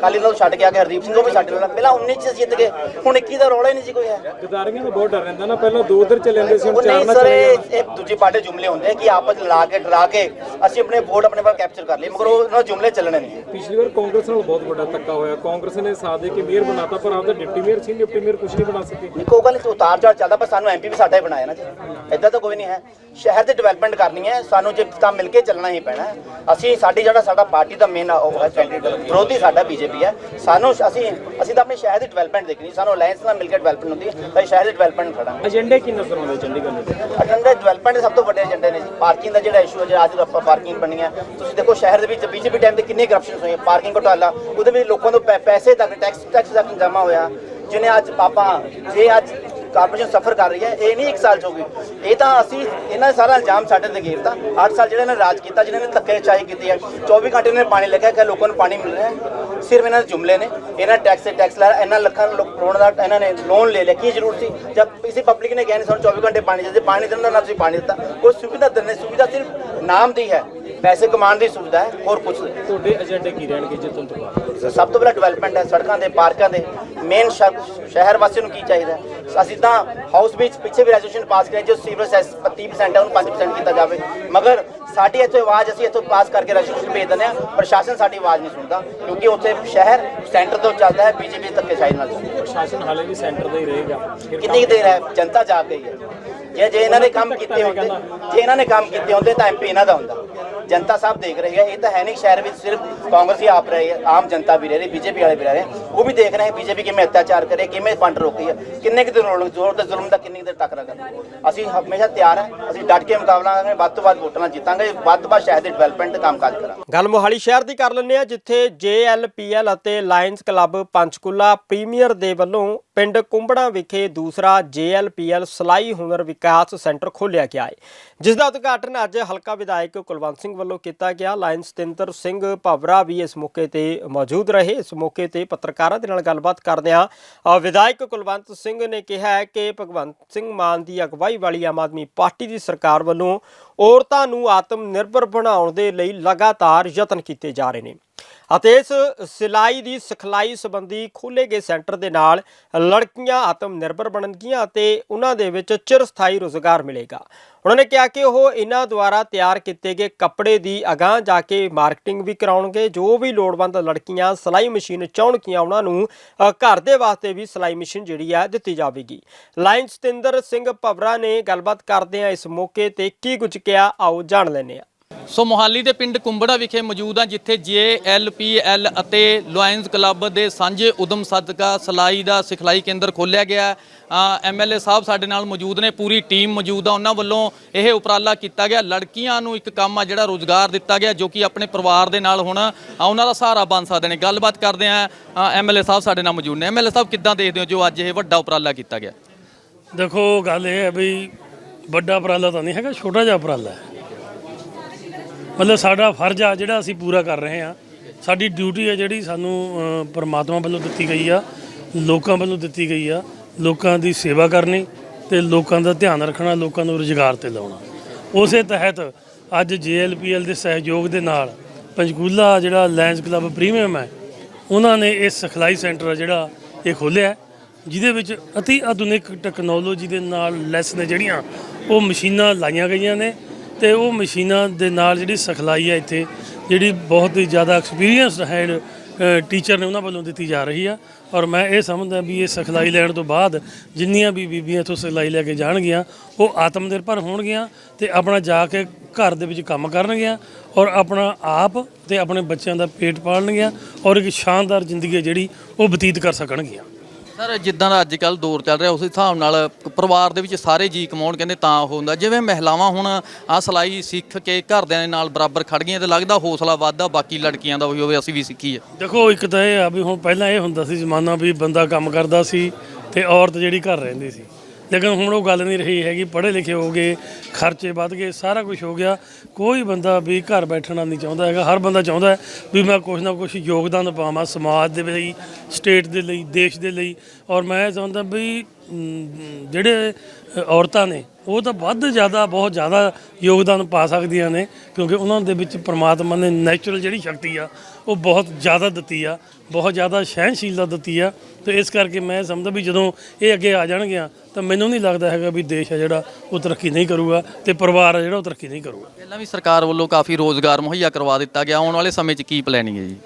ਕਾਲੀ ਨਾਲ ਛੱਡ ਕੇ ਆ ਗਿਆ ਹਰਦੀਪ ਸਿੰਘ ਉਹ ਵੀ ਸਾਡੇ ਨਾਲ ਪਹਿਲਾਂ 19 ਚ ਜਿੱਤ ਗਏ ਹੁਣ 21 ਦਾ ਰੌਲਾ ਹੀ ਨਹੀਂ ਜੀ ਕੋਈ ਹੈ। ਗਦਾਰੀਆਂ ਦਾ ਬਹੁਤ ਡਰ ਰਹਿੰਦਾ ਨਾ ਪਹਿਲਾਂ ਦੋ ਉਧਰ ਚੱਲੇ ਜਾਂਦੇ ਸੀ ਹੁਣ ਚਾਰ ਨਾਲ ਚਲੇ ਇਹ ਦੂਜੀ ਪਾਰਟੀ ਜੁਮਲੇ ਹੁੰਦੇ ਕਿ ਆਪਸ 'ਚ ਲਾ ਕੇ ਡਰਾ ਕੇ ਅਸੀਂ ਆਪਣੇ ਵੋਟ ਆਪਣੇ ਵੱਲ ਕੈਪਚਰ ਕਰ ਲਈ ਮਗਰ ਉਹ ਉਹਨਾਂ ਜੁਮਲੇ ਚੱਲਣੇ ਨਹੀਂ। ਪਿਛਲੀ ਵਾਰ ਕਾਂਗਰਸ ਨਾਲ ਬਹੁਤ ਵੱਡਾ ਧੱਕਾ ਹੋਇਆ। ਕਾਂਗਰਸ ਨੇ ਸਾਥ ਦੇ ਕੇ ਮੇਅਰ ਬਣਾਤਾ ਪਰ ਆਪਦਾ ਡਿਪਟੀ ਮੇਅਰ ਸੀ ਡਿਪਟੀ ਮੇਅਰ ਕੁਝ ਨਹੀਂ ਬਣਾ ਸਕੇ। ਨਿੱਕੋ ਗੱਲ ਤੇ ਉਤਾਰ ਚੜ ਚੱਲਦਾ ਪਰ ਸਾਨੂੰ ਐਮਪੀ ਵੀ ਸਾਡਾ ਹੀ ਬਣਾਇਆ ਨਾ ਜੀ। ਇਦਾਂ ਤਾਂ ਕੋਈ ਨਹੀਂ ਹੈ। ਸ਼ਹਿਰ ਦੀ ਡਿਵੈਲਪਮੈਂਟ ਕਰਨੀ ਹੈ ਸਾਨੂੰ ਜੇ ਤਾਂ ਮਿਲ ਕੇ ਚੱਲਣਾ ਹੀ ਪੈਣਾ। ਅਸੀਂ ਸਾਡੀ ਜਿਹੜਾ ਸਾਡਾ ਪਾਰਟੀ ਦਾ ਮੇਨ ਉਹ ਹੈ ਕੈਂਡੀਡੇਟ ਵਿਰੋਧੀ ਸਾਡਾ ਬੀਜੇਪੀ ਹੈ। ਸਾਨੂੰ ਅਸੀਂ ਅਸੀਂ ਤਾਂ ਆਪਣੀ ਸ਼ਹਿਰ ਦੀ ਡਿਵੈਲਪਮੈਂਟ ਦੇਖਣੀ ਸਾਨੂੰ ਅਲਾਈਅੰਸ ਨਾਲ ਮਿਲ ਕੇ ਡਿਵੈਲਪਮੈਂਟ ਹੁੰਦੀ ਹੈ ਤਾਂ ਸ਼ਹਿਰ ਦੀ ਡਿਵੈਲਪਮੈਂਟ ਖੜਾਂਗੇ। ਏਜੰਡੇ ਕੀ ਨਜ਼ਰ ਆਉਂਦੇ ਚੰਡੀਗੜ੍ਹ ਦੇ ਅਜੰਡੇ ਡਿਵੈਲਪਮੈਂਟ ਦੇ ਸਭ ਤੋਂ ਵੱਡੇ ਏਜੰਡੇ ਨੇ ਜੀ ਪਾਰਕਿੰਗ ਦਾ ਜਿਹੜਾ ਇਸ਼ੂ ਹੈ ਜਿਹੜਾ ਅੱਜ ਆਪਾਂ ਪਾਰਕਿੰਗ ਬਣੀ ਹੈ ਤੁਸੀਂ ਦੇਖੋ, ਸ਼ਹਿਰ ਦੇ ਵਿੱਚ ਬੀਜੇਪੀ ਟਾਈਮ ਤੇ ਕਿੰਨੇ ਕਰਪਸ਼ਨ ਹੋਈ ਪਾਰਕਿੰਗ ਘੁਟਾਲਾ। ਉਹਦੇ ਵਿੱਚ ਲੋਕਾਂ ਤੋਂ ਪੈਸੇ ਤੱਕ ਟੈਕਸ ਟੈਕਸ ਤੱਕ ਜਮਾ ਹੋਇਆ। ਜਿਹਨੇ ਅੱਜ ਆਪਾਂ, ਜੇ ਅੱਜ ਕਾਰਪੋਰੇਸ਼ਨ ਸਫਰ ਕਰ ਰਹੀ ਹੈ, ਇਹ ਨਹੀਂ ਇੱਕ ਸਾਲ ਚ ਹੋ ਗਈ। ਇਹ ਤਾਂ ਅਸੀਂ, ਇਹਨਾਂ ਦਾ ਸਾਰਾ ਇਲਜ਼ਾਮ ਸਾਡੇ ਤੇ ਘੇਰਤਾ। 8 ਸਾਲ ਜਿਹੜੇ ਨੇ ਰਾਜ ਕੀਤਾ ਜਿਨ੍ਹਾਂ ਨੇ ਧੱਕੇ ਚਾਹੀ ਕੀਤੀ ਹੈ 24 ਘੰਟੇ ਇਹਨਾਂ ਨੇ ਪਾਣੀ ਲੱਗਿਆ ਕਿ ਲੋਕਾਂ ਨੂੰ ਪਾਣੀ ਮਿਲ ਰਿਹਾ ਸਿਰਫ ਇਹਨਾਂ ਦੇ ਜੁਮਲੇ ਨੇ। ਇਹਨਾਂ ਟੈਕਸ ਤੇ ਟੈਕਸ ਲਾ ਇਹਨਾਂ ਲੱਖਾਂ ਲੋਕ ਕਰੋੜ ਦਾ ਇਹਨਾਂ ਨੇ ਲੋਨ ਲੈ ਲਿਆ। ਕੀ ਜ਼ਰੂਰਤ ਸੀ? ਜਦ ਕਿਸੇ ਪਬਲਿਕ ਨੇ ਕਿਹਾ ਨਹੀਂ ਸਾਨੂੰ 24 ਘੰਟੇ ਪਾਣੀ ਦੇ ਪਾਣੀ ਦੇਣ ਦਾ ਨਾ ਤੁਸੀਂ ਪਾਣੀ ਦਿੱਤਾ। ਕੋਈ ਸੁਵਿਧਾ ਦਿੰਦੇ ਸੁਵਿਧਾ ਸਿਰਫ ਨਾਮ ਦੀ ਹੈ। ਪੈਸੇ ਕਮਾਉਣ ਦੀ ਸੁਵਿਧਾ ਹੈ ਹੋਰ ਕੁਝ ਨਹੀਂ। ਤੁਹਾਡੇ ਏਜੰਡੇ ਕੀ ਰਹਿਣਗੇ ਜਿੱਤਣ ਤੋਂ ਬਾਅਦ? ਸਭ ਤੋਂ ਪਹਿਲਾਂ ਡਿਵੈਲਪਮੈਂਟ ਹੈ ਸੜਕਾਂ ਦੇ ਪਾਰਕਾਂ ਦੇ। ਮੇਨ ਸ਼ਹਿਰ ਵਾਸੀਆਂ ਨੂੰ ਕੀ ਚਾਹੀਦਾ? ਅਸੀਂ ਤਾਂ ਹਾਊਸ ਵਿੱਚ ਪਿੱਛੇ ਵੀ ਰੈਜ਼ੋਲੂਸ਼ਨ ਪਾਸ ਕਰਿਆ ਜੋ ਸੀਵਰੇਜ ਸੈਸ 30% ਹੈ ਉਹਨੂੰ 5% ਕੀਤਾ ਜਾਵੇ। ਮਗਰ ਸਾਡੀ ਇੱਥੇ ਆਵਾਜ਼ ਅਸੀਂ ਇੱਥੋਂ ਪਾਸ ਕਰਕੇ ਰੈਜ਼ੋਲੂਸ਼ਨ ਭੇਜ ਦਿੰਦੇ ਹਾਂ ਪ੍ਰਸ਼ਾਸਨ ਸਾਡੀ ਆਵਾਜ਼ ਨਹੀਂ ਸੁਣਦਾ ਕਿਉਂਕਿ ਉੱਥੇ ਸ਼ਹਿਰ ਸੈਂਟਰ ਤੋਂ ਚੱਲਦਾ ਹੈ ਬੀਜੇਪੀ ਧੱਕੇਸ਼ਾਹੀ ਨਾਲ ਚੱਲਦਾ ਹੈ। ਪ੍ਰਸ਼ਾਸਨ ਹਾਲੇ ਵੀ ਸੈਂਟਰ ਦਾ ਹੀ ਰਹੇਗਾ। ਕਿੰਨੀ ਕੁ ਦੇਰ ਹੈ? ਜਨਤਾ ਜਾਗ ਗਈ ਹੈ। ਜੇ ਜੇ ਇਹਨਾਂ ਨੇ ਕੰਮ ਕੀਤੇ ਹੁੰਦੇ ਜੇ ਇਹਨਾਂ ਨੇ ਕੰਮ ਕੀਤੇ ਹੁੰਦੇ ਤਾਂ ਐਮਪੀ ਇਹਨਾਂ ਦਾ ਹੁੰਦਾ। ਜਨਤਾ ਸਾਹਿਬ ਦੇਖ ਰਹੀ ਹੈ, ਇਹ ਤਾਂ ਹੈ ਨਹੀਂ ਸ਼ਹਿਰ ਵਿੱਚ ਸਿਰਫ ਕਾਂਗਰਸ ਹੀ ਆਪ ਰਹੇ ਹੈ ਆਮ ਜਨਤਾ ਵੀ ਰਹਿ ਰਹੀ ਬੀਜੇਪੀ ਵਾਲੇ ਵੀ ਰਹਿ ਰਹੇ ਉਹ ਵੀ ਦੇਖ ਰਹੇ ਹੈ ਬੀਜੇਪੀ ਕਿਵੇਂ ਅਤਿਆਚਾਰ ਕਰੇ, ਕਿਵੇਂ ਫੰਡ ਰੋਕੀ ਹੈ, ਕਿੰਨੇ ਕੁ ਦਿਨ ਜ਼ੋਰ ਤੇ ਜ਼ੁਲਮ ਦਾ ਕਿੰਨੀ ਕੁ ਦੇਰ ਟੱਕਰਾ ਕਰ ਅਸੀਂ ਹਮੇਸ਼ਾ ਤਿਆਰ ਹੈ, ਅਸੀਂ ਡਟ ਕੇ ਮੁਕਾਬਲਾ ਕਰਾਂਗੇ, ਵੱਧ ਤੋਂ ਵੱਧ ਵੋਟਾਂ ਨਾਲ ਜਿੱਤਾਂਗੇ, ਵੱਧ ਤੋਂ ਵੱਧ ਸ਼ਹਿਰ ਦੇ ਡਿਵੈਲਪਮੈਂਟ ਤੇ ਕੰਮ ਕਾਜ ਕਰਾਂਗੇ। ਗੱਲ ਮੋਹਾਲੀ ਸ਼ਹਿਰ ਦੀ ਕਰ ਲੈਂਦੇ ਆ ਜਿੱਥੇ ਜੇਐਲਪੀਐਲ ਅਤੇ ਲਾਇਨਸ ਕਲੱਬ ਪੰਚਕੂਲਾ ਪ੍ਰੀਮੀਅਰ ਦੇ ਵੱਲੋਂ ਪਿੰਡ ਕੁੰਬੜਾ ਵਿਖੇ ਦੂਸਰਾ ਜੇਐਲਪੀਐਲ ਸਲਾਈ ਹੁਨਰ ਵਿਕਾਸ ਸੈਂਟਰ ਖੋਲ੍ਹਿਆ ਗਿਆ ਹੈ, ਜਿਸ ਦਾ ਉਦਘਾਟਨ ਅੱਜ ਹਲਕਾ ਵਿਧਾਇਕ ਕੁਲਵੰਤ ਸਿੰਘ ਵੱਲੋਂ ਕੀਤਾ ਗਿਆ। ਲਾਇਨ ਸਤਿੰਦਰ ਸਿੰਘ ਭਵਰਾ ਵੀ ਇਸ ਮੌਕੇ ਤੇ ਮੌਜੂਦ ਰਹੇ। ਇਸ ਮੌਕੇ ਤੇ ਪੱਤਰਕਾਰਾਂ ਦੇ ਨਾਲ ਗੱਲਬਾਤ ਕਰਦਿਆਂ ਵਿਧਾਇਕ ਕੁਲਵੰਤ ਸਿੰਘ ਨੇ ਕਿਹਾ ਕਿ ਭਗਵੰਤ ਸਿੰਘ ਮਾਨ ਦੀ ਅਗਵਾਈ ਵਾਲੀ ਆਮ ਆਦਮੀ ਪਾਰਟੀ ਦੀ ਸਰਕਾਰ ਵੱਲੋਂ ਔਰਤਾਂ ਨੂੰ ਆਤਮ ਨਿਰਭਰ ਬਣਾਉਣ ਦੇ ਲਈ ਲਗਾਤਾਰ ਯਤਨ ਕੀਤੇ ਜਾ ਰਹੇ ਨੇ। ਅਤੇ ਇਸ ਸਿਲਾਈ ਦੀ ਸਿਖਲਾਈ ਸੰਬੰਧੀ ਖੋਲ੍ਹੇ ਗਏ ਸੈਂਟਰ ਦੇ ਨਾਲ ਲੜਕੀਆਂ ਆਤਮ ਨਿਰਭਰ ਬਣਨਗੀਆਂ ਅਤੇ ਉਹਨਾਂ ਦੇ ਵਿੱਚ ਚਿਰਸਥਾਈ ਰੋਜ਼ਗਾਰ ਮਿਲੇਗਾ। ਉਹਨਾਂ ਨੇ ਕਿਹਾ ਕਿ ਉਹ ਇਹਨਾਂ ਦੁਆਰਾ ਤਿਆਰ ਕੀਤੇ ਗਏ ਕੱਪੜੇ ਦੀ ਅਗਾਂਹ ਜਾ ਕੇ ਮਾਰਕੀਟਿੰਗ ਵੀ ਕਰਾਉਣਗੇ, ਜੋ ਵੀ ਲੋੜਵੰਦ ਲੜਕੀਆਂ ਸਿਲਾਈ ਮਸ਼ੀਨ ਚਾਹੁਣਗੀਆਂ, ਉਹਨਾਂ ਨੂੰ ਘਰ ਦੇ ਵਾਸਤੇ ਵੀ ਸਿਲਾਈ ਮਸ਼ੀਨ ਜਿਹੜੀ ਹੈ ਦਿੱਤੀ ਜਾਵੇਗੀ। ਲਾਇਨ ਸਤਿੰਦਰ ਸਿੰਘ ਭਵਰਾ ਨੇ ਗੱਲਬਾਤ ਕਰਦੇ ਆ ਇਸ ਮੌਕੇ ਤੇ ਕੀ ਕੁਝ ਕਿਹਾ, ਆਓ ਜਾਣ ਲੈਂਦੇ ਆ ਸੋ ਮੋਹਾਲੀ ਦੇ ਪਿੰਡ ਕੁੰਬੜਾ ਵਿਖੇ ਮੌਜੂਦ ਆ ਜਿੱਥੇ ਜੇਐਲਪੀਐਲ ਅਤੇ ਲਾਇਨਜ਼ ਕਲੱਬ ਦੇ ਸਾਂਝੇ ਉਦਮ ਸਦਕਾ ਸਲਾਈ ਦਾ ਸਿਖਲਾਈ ਕੇਂਦਰ ਖੋਲ੍ਹਿਆ ਗਿਆ ਐਮਐਲਏ ਸਾਹਿਬ ਸਾਡੇ ਨਾਲ ਮੌਜੂਦ ਨੇ, ਪੂਰੀ ਟੀਮ ਮੌਜੂਦ ਆ। ਉਹਨਾਂ ਵੱਲੋਂ ਇਹ ਉਪਰਾਲਾ ਕੀਤਾ ਗਿਆ। ਲੜਕੀਆਂ ਨੂੰ ਇੱਕ ਕੰਮ ਆ ਜਿਹੜਾ ਰੋਜ਼ਗਾਰ ਦਿੱਤਾ ਗਿਆ, ਜੋ ਕਿ ਆਪਣੇ ਪਰਿਵਾਰ ਦੇ ਨਾਲ ਹੁਣ ਉਹਨਾਂ ਦਾ ਸਹਾਰਾ ਬਣ ਸਕਦੇ ਨੇ। ਗੱਲਬਾਤ ਕਰਦੇ ਆ ਐਮਐਲਏ ਸਾਹਿਬ ਸਾਡੇ ਨਾਲ ਮੌਜੂਦ ਨੇ। ਐਮਐਲਏ ਸਾਹਿਬ, ਕਿੱਦਾਂ ਦੇਖਦੇ ਹੋ ਜੋ ਅੱਜ ਇਹ ਵੱਡਾ ਉਪਰਾਲਾ ਕੀਤਾ ਗਿਆ? ਦੇਖੋ, ਗੱਲ ਇਹ ਹੈ ਵੀ ਵੱਡਾ ਉਪਰਾਲਾ ਤਾਂ ਨਹੀਂ ਹੈਗਾ, ਛੋਟਾ ਜਿਹਾ ਉਪਰਾਲਾ ਹੈ। ਮਤਲਬ ਸਾਡਾ ਫਰਜ਼ ਆ ਜਿਹੜਾ ਅਸੀਂ ਪੂਰਾ ਕਰ ਰਹੇ ਹਾਂ। ਸਾਡੀ ਡਿਊਟੀ ਹੈ ਜਿਹੜੀ ਸਾਨੂੰ ਪਰਮਾਤਮਾ ਵੱਲੋਂ ਦਿੱਤੀ ਗਈ ਆ, ਲੋਕਾਂ ਵੱਲੋਂ ਦਿੱਤੀ ਗਈ ਆ, ਲੋਕਾਂ ਦੀ ਸੇਵਾ ਕਰਨੀ ਤੇ ਲੋਕਾਂ ਦਾ ਧਿਆਨ ਰੱਖਣਾ, ਲੋਕਾਂ ਨੂੰ ਰੁਜ਼ਗਾਰ ਤੇ ਲਾਉਣਾ। ਉਸੇ ਤਹਿਤ ਅੱਜ ਜੇਐਲਪੀਐਲ ਦੇ ਸਹਿਯੋਗ ਦੇ ਨਾਲ ਪੰਚਕੂਲਾ ਜਿਹੜਾ ਲੈਂਸ ਕਲੱਬ ਪ੍ਰੀਮੀਅਮ ਹੈ, ਉਹਨਾਂ ਨੇ ਇਹ ਸਿਖਲਾਈ ਸੈਂਟਰ ਆ ਜਿਹੜਾ ਇਹ ਖੋਲਿਆ ਜਿਹਦੇ ਵਿੱਚ ਅਤੀ ਆਧੁਨਿਕ ਟੈਕਨੋਲੋਜੀ ਦੇ ਨਾਲ ਲੈਸ ਨੇ ਜਿਹੜੀਆਂ, ਉਹ ਮਸ਼ੀਨਾਂ ਲਾਈਆਂ ਗਈਆਂ ਨੇ ਤੇ ਉਹ ਮਸ਼ੀਨਾਂ ਦੇ ਨਾਲ ਜਿਹੜੀ ਸਿਖਲਾਈ ਹੈ ਇੱਥੇ, ਜਿਹੜੀ ਬਹੁਤ ਹੀ ਜ਼ਿਆਦਾ ਐਕਸਪੀਰੀਅੰਸਡ ਹੈਡ ਟੀਚਰ ਨੇ ਉਹਨਾਂ ਵੱਲੋਂ ਦਿੱਤੀ ਜਾ ਰਹੀ ਆ। ਔਰ ਮੈਂ ਇਹ ਸਮਝਦਾ ਵੀ ਇਹ ਸਿਖਲਾਈ ਲੈਣ ਤੋਂ ਬਾਅਦ ਜਿੰਨੀਆਂ ਵੀ ਬੀਬੀਆਂ ਇੱਥੋਂ ਸਿਖਲਾਈ ਲੈ ਕੇ ਜਾਣਗੀਆਂ, ਉਹ ਆਤਮ ਨਿਰਭਰ ਹੋਣਗੀਆਂ ਤੇ ਆਪਣਾ ਜਾ ਕੇ ਘਰ ਦੇ ਵਿੱਚ ਕੰਮ ਕਰਨਗੀਆਂ ਔਰ ਆਪਣਾ ਆਪ ਤੇ ਆਪਣੇ ਬੱਚਿਆਂ ਦਾ ਪੇਟ ਪਾਲਣਗੀਆਂ ਔਰ ਇੱਕ ਸ਼ਾਨਦਾਰ ਜ਼ਿੰਦਗੀ ਹੈ ਜਿਹੜੀ ਉਹ ਬਤੀਤ ਕਰ ਸਕਣਗੀਆਂ। ਸਰ, ਜਿੱਦਾਂ ਦਾ ਅੱਜ ਕੱਲ ਦੌਰ ਚੱਲ ਰਿਹਾ, ਉਸ ਹਿਸਾਬ ਨਾਲ ਪਰਿਵਾਰ ਦੇ ਵਿੱਚ ਸਾਰੇ ਜੀ ਕਮਾਉਣ ਕਹਿੰਦੇ ਤਾਂ ਉਹ ਹੁੰਦਾ। ਜਿਵੇਂ ਮਹਿਲਾਵਾਂ ਹੁਣ ਆ ਸਿਲਾਈ ਸਿੱਖ ਕੇ ਘਰਦਿਆਂ ਦੇ ਨਾਲ ਬਰਾਬਰ ਖੜ ਗਈਆਂ ਤੇ ਲੱਗਦਾ ਹੌਸਲਾ ਵੱਧਦਾ, ਬਾਕੀ ਲੜਕੀਆਂ ਦਾ ਵੀ ਹੋਵੇ, ਅਸੀਂ ਵੀ ਸਿੱਖੀ ਸਿੱਖੀਏ ਦੇਖੋ, ਇੱਕ ਤਾਂ ਇਹ ਆ ਵੀ ਹੁਣ ਪਹਿਲਾਂ ਇਹ ਹੁੰਦਾ ਸੀ ਜ਼ਮਾਨਾ ਵੀ ਬੰਦਾ ਕੰਮ ਕਰਦਾ ਸੀ ਤੇ ਔਰਤ ਜਿਹੜੀ ਘਰ ਰਹਿੰਦੀ ਸੀ। ਲੇਕਿਨ ਹੁਣ ਉਹ ਗੱਲ ਨਹੀਂ ਰਹੀ ਹੈਗੀ, ਪੜ੍ਹੇ ਲਿਖੇ ਹੋ ਗਏ, ਖਰਚੇ ਵੱਧ ਗਏ, ਸਾਰਾ ਕੁਝ ਹੋ ਗਿਆ। ਕੋਈ ਬੰਦਾ ਵੀ ਘਰ ਬੈਠਣਾ ਨਹੀਂ ਚਾਹੁੰਦਾ ਹੈਗਾ। ਹਰ ਬੰਦਾ ਚਾਹੁੰਦਾ ਹੈ ਵੀ ਮੈਂ ਕੁਝ ਨਾ ਕੁਝ ਯੋਗਦਾਨ ਪਾਵਾਂ ਸਮਾਜ ਦੇ ਲਈ ਸਟੇਟ ਦੇ ਲਈ, ਦੇਸ਼ ਦੇ ਲਈ। ਔਰ ਮੈਂ ਇਹ ਚਾਹੁੰਦਾ ਵੀ ਜਿਹੜੇ ਔਰਤਾਂ ਨੇ ਉਹ ਤਾਂ ਵੱਧ ਜ਼ਿਆਦਾ, ਬਹੁਤ ਜ਼ਿਆਦਾ ਯੋਗਦਾਨ ਪਾ ਸਕਦੀਆਂ ਨੇ, ਕਿਉਂਕਿ ਉਹਨਾਂ ਦੇ ਵਿੱਚ ਪ੍ਰਮਾਤਮਾ ਨੇ ਨੈਚੁਰਲ ਜਿਹੜੀ ਸ਼ਕਤੀ ਆ, ਉਹ ਬਹੁਤ ਜ਼ਿਆਦਾ ਦਿੱਤੀ ਆ, ਬਹੁਤ ਜ਼ਿਆਦਾ ਸਹਿਣਸ਼ੀਲਤਾ ਦਿੱਤੀ ਆ। ਤੇ ਇਸ ਕਰਕੇ ਮੈਂ ਸਮਝਦਾ ਵੀ ਜਦੋਂ ਇਹ ਅੱਗੇ ਆ ਜਾਣਗੀਆਂ ਤਾਂ ਮੈਨੂੰ ਨਹੀਂ ਲੱਗਦਾ ਹੈਗਾ ਵੀ ਦੇਸ਼ ਆ ਜਿਹੜਾ ਉਹ ਤਰੱਕੀ ਨਹੀਂ ਕਰੂਗਾ ਤੇ ਪਰਿਵਾਰ ਆ ਜਿਹੜਾ ਉਹ ਤਰੱਕੀ ਨਹੀਂ ਕਰੂਗਾ। ਪਹਿਲਾਂ ਵੀ ਸਰਕਾਰ ਵੱਲੋਂ ਕਾਫੀ ਰੋਜ਼ਗਾਰ ਮੁਹੱਈਆ ਕਰਵਾ ਦਿੱਤਾ ਗਿਆ, ਆਉਣ ਵਾਲੇ ਸਮੇਂ 'ਚ ਕੀ ਪਲੈਨਿੰਗ ਹੈ ਜੀ?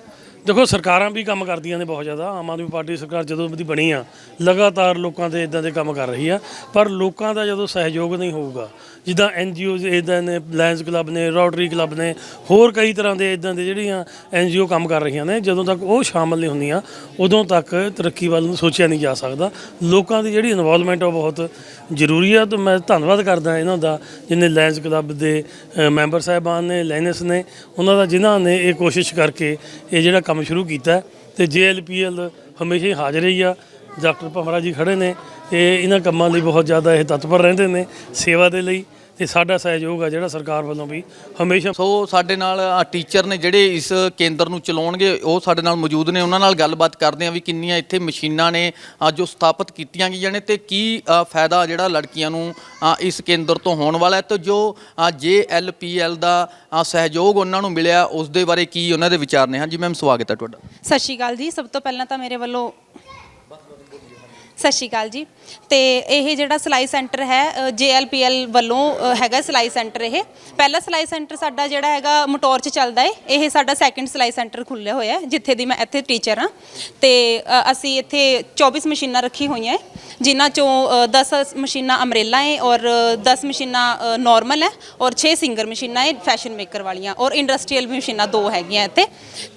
ਦੇਖੋ, ਸਰਕਾਰਾਂ ਵੀ ਕੰਮ ਕਰਦੀਆਂ ਨੇ ਬਹੁਤ ਜ਼ਿਆਦਾ। ਆਮ ਆਦਮੀ ਪਾਰਟੀ ਸਰਕਾਰ ਜਦੋਂ ਦੀ ਬਣੀ ਆ, ਲਗਾਤਾਰ ਲੋਕਾਂ ਦੇ ਇਦਾਂ ਦੇ ਕੰਮ ਕਰ ਰਹੀ ਆ, ਪਰ ਲੋਕਾਂ ਦਾ ਜਦੋਂ ਸਹਿਯੋਗ ਨਹੀਂ ਹੋਊਗਾ ਜਿੱਦਾਂ ਐਨਜੀਓਜ਼ ਇਦਾਂ ਨੇ ਲਾਇਨਸ ਕਲੱਬ ਨੇ ਰੋਟਰੀ ਕਲੱਬ ਨੇ, ਹੋਰ ਕਈ ਤਰ੍ਹਾਂ ਦੇ ਇਦਾਂ ਦੇ ਜਿਹੜੀਆਂ ਐਨਜੀਓ ਕੰਮ ਕਰ ਰਹੀਆਂ ਨੇ, ਜਦੋਂ ਤੱਕ ਉਹ ਸ਼ਾਮਲ ਨਹੀਂ ਹੁੰਦੀਆਂ, ਉਦੋਂ ਤੱਕ ਤਰੱਕੀ ਵੱਲ ਨੂੰ ਸੋਚਿਆ ਨਹੀਂ ਜਾ ਸਕਦਾ। ਲੋਕਾਂ ਦੀ ਜਿਹੜੀ ਇਨਵੋਲਵਮੈਂਟ ਉਹ ਬਹੁਤ ਜ਼ਰੂਰੀ ਆ, ਤੇ ਮੈਂ ਧੰਨਵਾਦ ਕਰਦਾ ਇਹਨਾਂ ਦਾ, ਜਿਨੇ ਲਾਇਨਸ ਕਲੱਬ ਦੇ ਮੈਂਬਰ ਸਾਹਿਬਾਨ ਨੇ ਲਾਇਨਸ ਨੇ, ਉਹਨਾਂ ਦਾ, ਜਿਨ੍ਹਾਂ ਨੇ ਇਹ ਕੋਸ਼ਿਸ਼ ਕਰਕੇ ਇਹ ਜਿਹੜਾ ਕੰਮ ਸ਼ੁਰੂ ਕੀਤਾ ਹੈ। ਤੇ ਜੇਐਲਪੀਐਲ ਹਮੇਸ਼ਾ ਹੀ ਹਾਜ਼ਰ ਹੀ ਆ, ਡਾਕਟਰ ਭਮਰਾ ਜੀ ਖੜੇ ਨੇ ਤੇ ਇਹਨਾਂ ਕੰਮਾਂ ਲਈ ਬਹੁਤ ਜ਼ਿਆਦਾ ਇਹ ਤਤਪਰ ਰਹਿੰਦੇ ਨੇ, ਸੇਵਾ ਦੇ ਲਈ। ਤੇ ਸਾਡਾ ਸਹਿਯੋਗ ਆ ਜਿਹੜਾ ਸਰਕਾਰ ਵੱਲੋਂ ਵੀ ਹਮੇਸ਼ਾ ਸੋ ਸਾਡੇ ਨਾਲ ਟੀਚਰ ਨੇ ਜਿਹੜੇ ਇਸ ਕੇਂਦਰ ਨੂੰ ਚਲਾਉਣਗੇ ਉਹ ਸਾਡੇ ਨਾਲ ਮੌਜੂਦ ਨੇ। ਉਹਨਾਂ ਨਾਲ ਗੱਲਬਾਤ ਕਰਦੇ ਆ ਵੀ ਕਿੰਨੀਆਂ ਇੱਥੇ ਮਸ਼ੀਨਾਂ ਨੇ ਜੋ ਸਥਾਪਿਤ ਕੀਤੀਆਂ ਗਈਆਂ ਨੇ ਤੇ ਕੀ ਫਾਇਦਾ ਜਿਹੜਾ ਲੜਕੀਆਂ ਨੂੰ ਇਸ ਕੇਂਦਰ ਤੋਂ ਹੋਣ ਵਾਲਾ ਹੈ। ਤੇ ਜੋ ਜੇਐਲਪੀਐਲ ਦਾ ਸਹਿਯੋਗ ਉਹਨਾਂ ਨੂੰ ਮਿਲਿਆ ਉਸ ਦੇ ਬਾਰੇ ਕੀ ਉਹਨਾਂ ਦੇ ਵਿਚਾਰ ਨੇ? ਹਾਂਜੀ ਮੈਮ ਸਵਾਗਤ ਹੈ ਤੁਹਾਡਾ। ਸਤਿ ਸ਼੍ਰੀ ਅਕਾਲ ਜੀ। ਸਭ ਤੋਂ ਪਹਿਲਾਂ ਤਾਂ ਮੇਰੇ ਵੱਲੋਂ ਸਤਿ ਸ਼੍ਰੀ ਅਕਾਲ ਜੀ। ਤੇ ਇਹ ਜਿਹੜਾ ਸਿਲਾਈ ਸੈਂਟਰ ਹੈ ਜੇਐਲਪੀਐਲ ਵੱਲੋਂ ਹੈਗਾ ਸਿਲਾਈ ਸੈਂਟਰ ਇਹ। ਪਹਿਲਾ ਸਿਲਾਈ ਸੈਂਟਰ ਸਾਡਾ ਜਿਹੜਾ ਹੈਗਾ ਮਟੌਰ 'ਚ ਚੱਲਦਾ ਏ। ਇਹ ਸਾਡਾ ਸੈਕੰਡ ਸਿਲਾਈ ਸੈਂਟਰ ਖੁੱਲ੍ਹਿਆ ਹੋਇਆ ਜਿੱਥੇ ਦੀ ਮੈਂ ਇੱਥੇ ਟੀਚਰ ਹਾਂ। ਤੇ ਅਸੀਂ ਇੱਥੇ 24 ਮਸ਼ੀਨਾਂ ਰੱਖੀ ਹੋਈਆਂ ਏ। ਜਿਨ੍ਹਾਂ ਚੋਂ ਅ, 10 ਮਸ਼ੀਨਾਂ ਅਮਰੇਲਾ ਹੈ ਔਰ 10 ਮਸ਼ੀਨਾਂ ਨਾਰਮਲ ਹੈ ਔਰ 6 ਸਿੰਗਰ ਮਸ਼ੀਨਾਂ ਹੈ ਫੈਸ਼ਨ ਮੇਕਰ ਵਾਲੀਆਂ ਔਰ ਇੰਡਸਟਰੀਅਲ ਮਸ਼ੀਨਾਂ ਦੋ ਹੈਗੀਆਂ ਇੱਥੇ।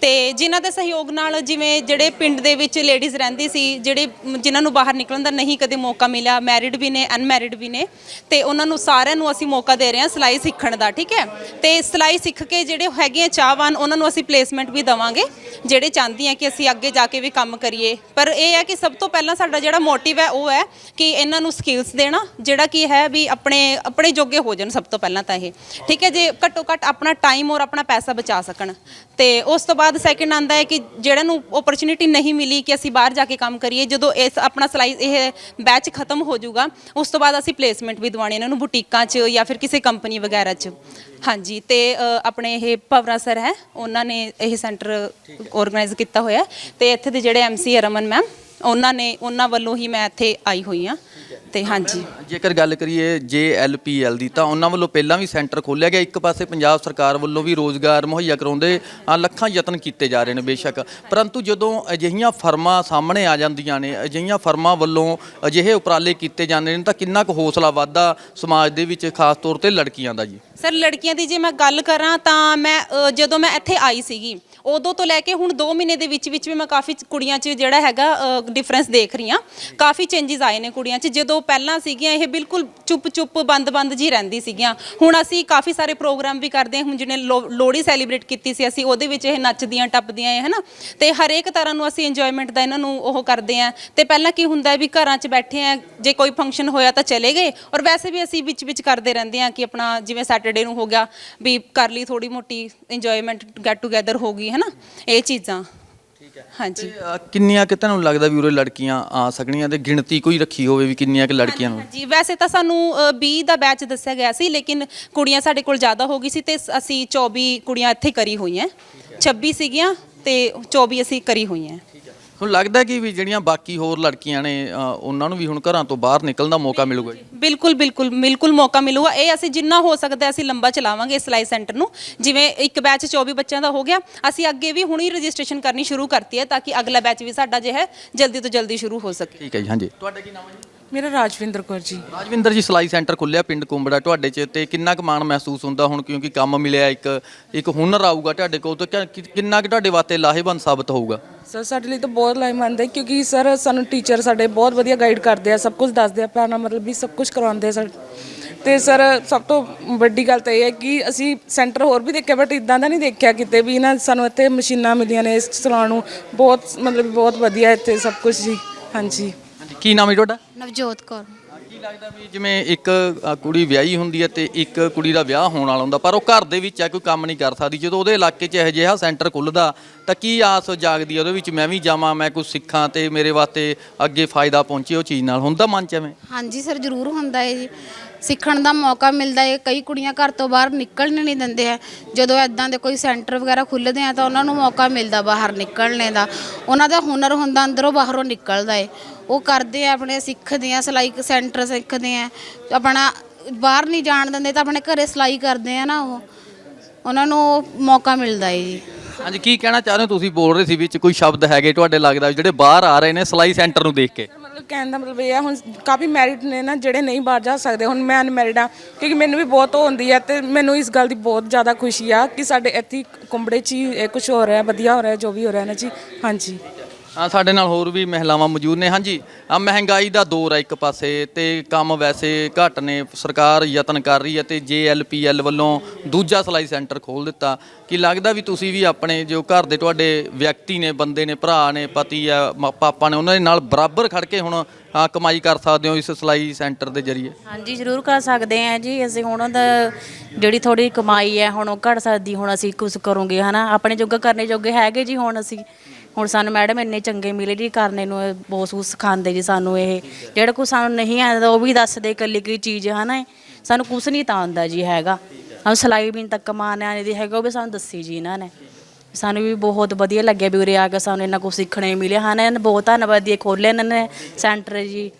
ਤੇ ਜਿਨ੍ਹਾਂ ਦੇ ਸਹਿਯੋਗ ਨਾਲ ਜਿਵੇਂ ਜਿਹੜੇ ਪਿੰਡ ਦੇ ਵਿੱਚ ਲੇਡੀਜ਼ ਰਹਿੰਦੀ ਸੀ ਜਿਹੜੇ ਜਿਨ੍ਹਾਂ ਨੂੰ ਬਾਹਰ ਨਿਕਲਣ ਦਾ ਨਹੀਂ ਕਦੇ ਮੌਕਾ ਮਿਲਿਆ ਮੈਰਿਡ ਵੀ ਨੇ ਅਨਮੈਰਿਡ ਵੀ ਨੇ ਤੇ ਉਹਨਾਂ ਨੂੰ ਸਾਰਿਆਂ ਨੂੰ ਅਸੀਂ ਮੌਕਾ ਦੇ ਰਹੇ ਹਾਂ ਸਿਲਾਈ ਸਿੱਖਣ ਦਾ ਠੀਕ ਹੈ? ਤੇ ਸਿਲਾਈ ਸਿੱਖ ਕੇ ਜਿਹੜੇ ਹੈਗੇ ਆ ਚਾਹਵਾਨ ਉਹਨਾਂ ਨੂੰ ਅਸੀਂ ਪਲੇਸਮੈਂਟ ਵੀ ਦਵਾਂਗੇ ਜਿਹੜੇ ਚਾਹੁੰਦੀ ਆ ਕਿ ਅਸੀਂ ਅੱਗੇ ਜਾ ਕੇ ਵੀ ਕੰਮ ਕਰੀਏ। ਪਰ ਇਹ ਹੈ ਕਿ ਸਭ ਤੋਂ ਪਹਿਲਾਂ ਸਾਡਾ ਜਿਹੜਾ ਮੋਟਿਵ ਹੈ ਉਹ ਹੈ ਕਿ ਇਹਨਾਂ ਨੂੰ ਸਕਿੱਲਸ ਦੇਣਾ, ਜਿਹੜਾ ਕੀ ਹੈ ਵੀ ਆਪਣੇ ਆਪਣੇ ਜੋਗੇ ਹੋ ਜਾਣ ਸਭ ਤੋਂ ਪਹਿਲਾਂ ਤਾਂ ਇਹ। ਠੀਕ ਹੈ ਜੇ, ਘੱਟੋ ਘੱਟ ਆਪਣਾ ਟਾਈਮ ਔਰ ਆਪਣਾ ਪੈਸਾ ਬਚਾ ਸਕਣ। ਤੇ ਉਸ ਤੋਂ ਬਾਅਦ ਸੈਕਿੰਡ ਆਂਦਾ ਹੈ ਕਿ ਜਿਹੜਾ ਨੂੰ ਓਪਰਚ्युनिटी ਨਹੀਂ ਮਿਲੀ ਕਿ ਅਸੀਂ ਬਾਹਰ ਜਾ ਕੇ ਕੰਮ ਕਰੀਏ, ਜਦੋਂ ਇਸ ਆਪਣਾ ਸਲਾਈ ਇਹ ਬੈਚ ਖਤਮ ਹੋ ਜਾਊਗਾ, ਉਸ ਤੋਂ ਬਾਅਦ ਅਸੀਂ ਪਲੇਸਮੈਂਟ ਵੀ ਦਿਵਾਉਣੀ ਇਹਨਾਂ ਨੂੰ ਬੁਟੀਕਾਂ 'ਚ ਜਾਂ ਫਿਰ ਕਿਸੇ ਕੰਪਨੀ ਵਗੈਰਾ 'ਚ। ਹਾਂਜੀ, ਤੇ ਆਪਣੇ ਇਹ ਭਵਰਾ ਸਰ ਹੈ, ਉਹਨਾਂ ਨੇ ਇਹ ਸੈਂਟਰ ਆਰਗੇਨਾਈਜ਼ ਕੀਤਾ ਹੋਇਆ ਤੇ ਇੱਥੇ ਦੇ ਜਿਹੜੇ ਐਮਸੀ ਰਮਨ ਮੈਮ ਉਹਨਾਂ ਨੇ ਉਹਨਾਂ ਵੱਲੋਂ ਹੀ ਮੈਂ ਇੱਥੇ ਆਈ ਹੋਈ ਹਾਂ। ਤੇ ਹਾਂਜੀ। ਜੇਕਰ ਗੱਲ ਕਰੀਏ ਜੇਐਲਪੀਐਲ ਦੀ ਤਾਂ ਉਹਨਾਂ ਵੱਲੋਂ ਪਹਿਲਾਂ ਵੀ ਸੈਂਟਰ ਖੋਲ੍ਹਿਆ ਗਿਆ। ਇੱਕ ਪਾਸੇ ਪੰਜਾਬ ਸਰਕਾਰ ਵੱਲੋਂ ਵੀ ਰੋਜ਼ਗਾਰ ਮੁਹੱਈਆ ਕਰਾਉਂਦੇ ਅ, ਲੱਖਾਂ ਯਤਨ ਕੀਤੇ ਜਾ ਰਹੇ ਨੇ ਬੇਸ਼ੱਕ। ਪਰੰਤੂ ਜਦੋਂ ਅਜਿਹੀਆਂ ਫਰਮਾਂ ਸਾਹਮਣੇ ਆ ਜਾਂਦੀਆਂ ਨੇ ਅਜਿਹੀਆਂ ਫਰਮਾਂ ਵੱਲੋਂ ਅਜਿਹੇ ਉਪਰਾਲੇ ਕੀਤੇ ਜਾਂਦੇ ਨੇ ਤਾਂ ਕਿੰਨਾ ਕੁ ਹੌਸਲਾ ਵੱਧਦਾ ਸਮਾਜ ਦੇ ਵਿੱਚ ਖਾਸ ਤੌਰ ਤੇ ਲੜਕੀਆਂ ਦਾ ਜੀ? ਸਰ ਲੜਕੀਆਂ ਦੀ ਜੇ ਮੈਂ ਗੱਲ ਕਰਾਂ ਤਾਂ ਮੈਂ ਅ, ਜਦੋਂ ਮੈਂ ਇੱਥੇ ਆਈ ਸੀਗੀ ਉਦੋਂ ਤੋਂ ਲੈ ਕੇ ਹੁਣ 2 ਮਹੀਨੇ ਦੇ ਵਿੱਚ ਵਿੱਚ ਵੀ ਮੈਂ ਕਾਫੀ ਕੁੜੀਆਂ 'ਚ ਜਿਹੜਾ ਹੈਗਾ ਡਿਫਰੈਂਸ ਦੇਖ ਰਹੀ ਹਾਂ। ਕਾਫੀ ਚੇਂਜਸ ਆਏ ਨੇ ਕੁੜੀਆਂ 'ਚ। ਜਦੋਂ ਪਹਿਲਾਂ ਸੀਗੀਆਂ ਇਹ ਬਿਲਕੁਲ ਚੁੱਪ ਚੁੱਪ ਬੰਦ ਬੰਦ ਜੀ ਰਹਿੰਦੀ ਸੀਗੀਆਂ। ਹੁਣ ਅਸੀਂ ਕਾਫੀ ਸਾਰੇ ਪ੍ਰੋਗਰਾਮ ਵੀ ਕਰਦੇ ਹਾਂ। ਹੁਣ ਜਿਹਨੇ ਲੋਹੜੀ ਸੈਲੀਬ੍ਰੇਟ ਕੀਤੀ ਸੀ ਅਸੀਂ ਉਹਦੇ ਵਿੱਚ ਇਹ ਨੱਚਦੀਆਂ ਟੱਪਦੀਆਂ ਹੈ ਹਨਾ? ਤੇ ਹਰੇਕ ਤਰ੍ਹਾਂ ਨੂੰ ਅਸੀਂ ਇੰਜੋਇਮੈਂਟ ਦਾ ਇਹਨਾਂ ਨੂੰ ਉਹ ਕਰਦੇ ਹਾਂ। ਤੇ ਪਹਿਲਾਂ ਕੀ ਹੁੰਦਾ ਹੈ ਵੀ ਘਰਾਂ 'ਚ ਬੈਠੇ ਆ ਜੇ ਕੋਈ ਫੰਕਸ਼ਨ ਹੋਇਆ ਤਾਂ ਚਲੇ ਗਏ। ਔਰ ਵੈਸੇ ਵੀ ਅਸੀਂ ਵਿੱਚ ਵਿੱਚ ਕਰਦੇ ਰਹਿੰਦੇ ਹਾਂ ਕਿ ਆਪਣਾ ਜਿਵੇਂ ਸੈਟਰਡੇ ਨੂੰ ਹੋ ਗਿਆ ਵੀ ਕਰ ਲਈ ਥੋੜੀ ਮੋਟੀ ਇੰਜੋਇਮੈਂਟ ਗੈਟ ਟੂਗੇਦਰ ਹੋ ਗਈ ਹੈ ਨਾ ਇਹ ਚੀਜ਼ਾਂ। ਠੀਕ ਹੈ। ਹਾਂਜੀ। ਕਿੰਨੀਆਂ ਕਿ ਤੁਹਾਨੂੰ ਲੱਗਦਾ ਵੀ ਉਰੇ ਲੜਕੀਆਂ ਆ ਸਕਣੀਆਂ ਤੇ ਗਿਣਤੀ ਕੋਈ ਰੱਖੀ ਹੋਵੇ ਵੀ ਕਿੰਨੀਆਂ ਕਿ ਲੜਕੀਆਂ ਨੂੰ? ਜੀ ਵੈਸੇ ਤਾਂ ਸਾਨੂੰ ਅ, 20 ਦਾ ਬੈਚ ਦੱਸਿਆ ਗਿਆ ਸੀ ਲੇਕਿਨ ਕੁੜੀਆਂ ਸਾਡੇ ਕੋਲ ਜ਼ਿਆਦਾ ਹੋ ਗਈ ਸੀ ਤੇ ਅਸੀਂ 24 ਕੁੜੀਆਂ ਇੱਥੇ ਕਰੀ ਹੋਈਆਂ। 26 ਸੀਗੀਆਂ ਤੇ 24 ਅਸੀਂ ਕਰੀ ਹੋਈਆਂ। ਹੁਣ ਲੱਗਦਾ ਕਿ ਵੀ ਜਿਹੜੀਆਂ ਬਾਕੀ ਹੋਰ ਲੜਕੀਆਂ ਨੇ ਅ, ਉਹਨਾਂ ਨੂੰ ਵੀ ਹੁਣ ਘਰਾਂ ਤੋਂ ਬਾਹਰ ਨਿਕਲਣ ਦਾ ਮੌਕਾ ਮਿਲੂਗਾ ਜੀ। ਬਿਲਕੁਲ ਬਿਲਕੁਲ ਬਿਲਕੁਲ ਮੌਕਾ ਮਿਲੂਗਾ। ਇਹ ਅਸੀਂ ਜਿੰਨਾ ਹੋ ਸਕਦਾ ਅਸੀਂ ਲੰਬਾ ਚਲਾਵਾਂਗੇ ਇਸ ਸਿਲਾਈ ਸੈਂਟਰ ਨੂੰ। ਜਿਵੇਂ ਇੱਕ ਬੈਚ 24 ਬੱਚਿਆਂ ਦਾ ਹੋ ਗਿਆ ਅਸੀਂ ਅੱਗੇ ਵੀ ਹੁਣੀ ਰਜਿਸਟ੍ਰੇਸ਼ਨ ਕਰਨੀ ਸ਼ੁਰੂ ਕਰਤੀ ਹੈ ਤਾਂ ਕਿ ਅਗਲਾ ਬੈਚ ਵੀ ਸਾਡਾ ਜੇ ਹੈ ਜਲਦੀ ਤੋਂ ਜਲਦੀ ਸ਼ੁਰੂ ਹੋ ਸਕੇ। ਠੀਕ ਹੈ ਜੀ ਹਾਂਜੀ। ਤੁਹਾਡਾ ਕੀ ਨਾਮ ਹੈ ਜੀ? ਮੇਰਾ ਰਾਜਵਿੰਦਰ ਕੌਰ ਜੀ। ਰਾਜਵਿੰਦਰ ਜੀ ਸਿਲਾਈ ਸੈਂਟਰ ਖੁੱਲਿਆ ਪਿੰਡ ਕੁੰਬੜਾ ਤੁਹਾਡੇ 'ਚ ਤੇ ਕਿੰਨਾ ਕੁ ਮਾਣ ਮਹਿਸੂਸ ਹੁੰਦਾ ਹੁਣ ਕਿਉਂਕਿ ਕੰਮ ਮਿਲਿਆ ਇੱਕ ਇੱਕ ਹੁਨਰ ਆਊਗਾ ਤੁਹਾਡੇ ਕੋਲ ਤੇ ਕਿੰਨਾ ਕੁ ਤੁਹਾਡੇ ਵਾਸਤੇ ਲਾਹੇਵੰਦ ਸਾਬਤ ਹੋਊਗਾ? ਸਰ ਸਾਡੇ ਲਈ ਤਾਂ ਬਹੁਤ ਲਾਇਮੰਦ ਹੈ ਕਿਉਂਕਿ ਸਰ ਸਾਨੂੰ ਟੀਚਰ ਸਾਡੇ ਬਹੁਤ ਵਧੀਆ ਗਾਈਡ ਕਰਦੇ ਆ ਸਭ ਕੁਝ ਦੱਸਦੇ ਆ ਪਿਆਰ ਮਤਲਬ ਵੀ ਸਭ ਕੁਝ ਕਰਵਾਉਂਦੇ ਆ ਸਰ। ਤੇ ਸਰ ਸਭ ਤੋਂ ਵੱਡੀ ਗੱਲ ਤਾਂ ਇਹ ਹੈ ਕਿ ਅਸੀਂ ਸੈਂਟਰ ਹੋਰ ਵੀ ਦੇਖਿਆ ਬਟ ਇਦਾਂ ਦਾ ਨਹੀਂ ਦੇਖਿਆ ਕਿਤੇ ਵੀ ਨਾ ਸਾਨੂੰ ਇੱਥੇ ਮਸ਼ੀਨਾਂ ਮਿਲੀਆਂ ਨੇ ਇਸ ਚਲਾਉਣ ਨੂੰ। ਬਹੁਤ ਮਤਲਬ ਬਹੁਤ ਵਧੀਆ ਇੱਥੇ ਸਭ ਕੁਝ ਜੀ। ਹਾਂਜੀ। ਕੀ ਨਾਮ ਹੈ ਤੁਹਾਡਾ? ਨਵਜੋਤ ਕੌਰ। ਕੀ ਲੱਗਦਾ ਵੀ ਜਿਵੇਂ ਇੱਕ ਅ, ਕੁੜੀ ਵਿਆਹੀ ਹੁੰਦੀ ਹੈ ਤੇ ਇੱਕ ਕੁੜੀ ਦਾ ਵਿਆਹ ਹੋਣ ਵਾਲਾ ਹੁੰਦਾ ਪਰ ਉਹ ਘਰ ਦੇ ਵਿੱਚ ਆ ਕੋਈ ਕੰਮ ਨਹੀਂ ਕਰ ਸਕਦੀ। ਜਦੋਂ ਉਹਦੇ ਇਲਾਕੇ 'ਚ ਇਹੋ ਜਿਹਾ ਸੈਂਟਰ ਖੁੱਲਦਾ ਤਾਂ ਕੀ ਆਸ ਜਾਗਦੀ ਹੈ ਉਹਦੇ ਵਿੱਚ ਮੈਂ ਵੀ ਜਾਵਾਂ ਮੈਂ ਕੁਝ ਸਿੱਖਾਂ ਤੇ ਮੇਰੇ ਵਾਸਤੇ ਅੱਗੇ ਫਾਇਦਾ ਪਹੁੰਚੇ ਉਹ ਚੀਜ਼ ਨਾਲ? ਹੁੰਦਾ ਮਨ 'ਚ ਐਵੇਂ? ਹਾਂਜੀ ਸਰ ਜ਼ਰੂਰ ਹੁੰਦਾ ਹੈ ਜੀ। ਸਿੱਖਣ ਦਾ ਮੌਕਾ ਮਿਲਦਾ ਹੈ। ਕਈ ਕੁੜੀਆਂ ਘਰ ਤੋਂ ਬਾਹਰ ਨਿਕਲਣ ਨਹੀਂ ਦਿੰਦੇ ਹੈ ਜਦੋਂ ਐਦਾਂ ਦੇ ਕੋਈ ਸੈਂਟਰ ਵਗੈਰਾ ਖੁੱਲ੍ਹਦੇ ਆ ਤਾਂ ਉਹਨਾਂ ਨੂੰ ਮੌਕਾ ਮਿਲਦਾ ਬਾਹਰ ਨਿਕਲਣੇ ਦਾ। ਉਹਨਾਂ ਦਾ ਹੁਨਰ ਹੁੰਦਾ ਅੰਦਰੋਂ ਬਾਹਰੋਂ ਨਿਕਲਦਾ ਹੈ ਉਹ ਕਰਦੇ ਆ ਆਪਣੇ, ਸਿੱਖਦੇ ਆ, ਸਿਲਾਈ ਸੈਂਟਰ ਸਿੱਖਦੇ ਆ। ਆਪਣਾ ਬਾਹਰ ਨਹੀਂ ਜਾਣ ਦਿੰਦੇ ਤਾਂ ਆਪਣੇ ਘਰੇ ਸਿਲਾਈ ਕਰਦੇ ਆ ਨਾ ਉਹ। ਉਹਨਾਂ ਨੂੰ ਮੌਕਾ ਮਿਲਦਾ ਹੈ ਜੀ। ਹਾਂਜੀ, ਕੀ ਕਹਿਣਾ ਚਾਹ ਰਹੇ ਹੋ ਤੁਸੀਂ? ਬੋਲ ਰਹੇ ਸੀ ਵਿੱਚ ਕੋਈ ਸ਼ਬਦ ਹੈਗੇ ਤੁਹਾਡੇ ਲੱਗਦਾ ਜਿਹੜੇ ਬਾਹਰ ਆ ਰਹੇ ਨੇ ਸਿਲਾਈ ਸੈਂਟਰ ਨੂੰ ਦੇਖ ਕੇ। ਕਹਿਣ ਦਾ ਮਤਲਬ ਇਹ ਆ, ਹੁਣ ਕਾਫੀ ਮੈਰਿਡ ਨੇ ਨਾ ਜਿਹੜੇ ਨਹੀਂ ਬਾਹਰ ਜਾ ਸਕਦੇ, ਹੁਣ ਮੈਂ ਅਨਮੈਰਿਡ ਆ, ਕਿਉਂਕਿ ਮੈਨੂੰ ਵੀ ਬਹੁਤ ਉਹ ਹੁੰਦੀ ਹੈ ਤੇ ਮੈਨੂੰ ਇਸ ਗੱਲ ਦੀ ਬਹੁਤ ਜ਼ਿਆਦਾ ਖੁਸ਼ੀ ਆ ਕਿ ਸਾਡੇ ਇੱਥੇ ਕੁੰਬੜੇ 'ਚ ਹੀ ਇਹ ਕੁਝ ਹੋ ਰਿਹਾ, ਵਧੀਆ ਹੋ ਰਿਹਾ, ਜੋ ਵੀ ਹੋ ਰਿਹਾ ਨਾ ਜੀ, ਹਾਂਜੀ। ਆ ਸਾਡੇ ਨਾਲ ਹੋਰ ਵੀ ਮਹਿਲਾਵਾਂ ਮੌਜੂਦ ਨੇ। ਹਾਂਜੀ ਆ ਮਹਿੰਗਾਈ ਦਾ ਦੌਰ ਹੈ ਇੱਕ ਪਾਸੇ ਤੇ ਕੰਮ ਵੈਸੇ ਘੱਟ ਨੇ। ਸਰਕਾਰ ਯਤਨ ਕਰ ਰਹੀ ਹੈ ਤੇ ਜੇਐਲਪੀਐਲ ਵੱਲੋਂ ਦੂਜਾ ਸਿਲਾਈ ਸੈਂਟਰ ਖੋਲ ਦਿੱਤਾ। ਕੀ ਲੱਗਦਾ ਵੀ ਤੁਸੀਂ ਵੀ ਆਪਣੇ ਜੋ ਘਰ ਦੇ ਤੁਹਾਡੇ ਵਿਅਕਤੀ ਨੇ ਬੰਦੇ ਨੇ ਭਰਾ ਨੇ ਪਤੀ ਆ ਮ- ਪਾਪਾ ਨੇ ਉਹਨਾਂ ਦੇ ਨਾਲ ਬਰਾਬਰ ਖੜ ਕੇ ਹੁਣ ਆ, ਕਮਾਈ ਕਰ ਸਕਦੇ ਹੋ ਇਸ ਸਿਲਾਈ ਸੈਂਟਰ ਦੇ ਜ਼ਰੀਏ? ਹਾਂਜੀ ਜ਼ਰੂਰ ਕਰ ਸਕਦੇ ਆ ਜੀ। ਅਸੀਂ ਹੁਣ ਉਹਦਾ ਜਿਹੜੀ ਥੋੜੀ ਕਮਾਈ ਹੈ ਹੁਣ ਉਹ ਘਟ ਸਕਦੀ ਹੁਣ ਅਸੀਂ ਕੁਝ ਕਰੋਗੇ ਹਨਾ? ਆਪਣੇ ਜੋਗਾ ਕਰਨੇ ਜੋਗੇ ਹੈਗੇ ਜੀ ਹੁਣ ਅਸੀਂ। ਹੁਣ ਸਾਨੂੰ ਮੈਡਮ ਇੰਨੇ ਚੰਗੇ ਮਿਲੇ ਜੀ ਕਰਨੇ ਨੂੰ ਇਹ ਬਹੁਤ ਕੁਛ ਸਿਖਾਉਂਦੇ ਜੀ ਸਾਨੂੰ ਇਹ। ਜਿਹੜਾ ਕੁਛ ਸਾਨੂੰ ਨਹੀਂ ਆਉਂਦਾ, ਉਹ ਵੀ ਦੱਸਦੇ ਇਕੱਲੀ ਕੋਈ ਚੀਜ਼, ਹਨਾ ਇਹ। ਸਾਨੂੰ ਕੁਛ ਨਹੀਂ ਤਾਂ ਆਉਂਦਾ ਜੀ ਹੈਗਾ। ਸਾਨੂੰ ਸਿਲਾਈ ਵੀ ਤੱਕ ਕਮਾਨ ਆਣੇ ਦੀ ਹੈਗਾ, ਉਹ ਵੀ ਸਾਨੂੰ ਦੱਸੀ ਜੀ ਇਹਨਾਂ ਨੇ। ਸਾਨੂੰ ਵੀ ਬਹੁਤ ਵਧੀਆ ਲੱਗਿਆ ਵੀ ਉਰੇ ਆ ਕੇ ਸਾਨੂੰ ਇੰਨਾ ਕੁਝ ਸਿੱਖਣੇ ਮਿਲਿਆ। ਹਨ ਇਹਨਾਂ ਨੇ ਬਹੁਤ ਧੰਨਵਾਦ ਦੀ ਖੋਲ੍ਹਿਆ ਇਹਨਾਂ ਨੇ ਸੈਂਟਰ ਜੀ।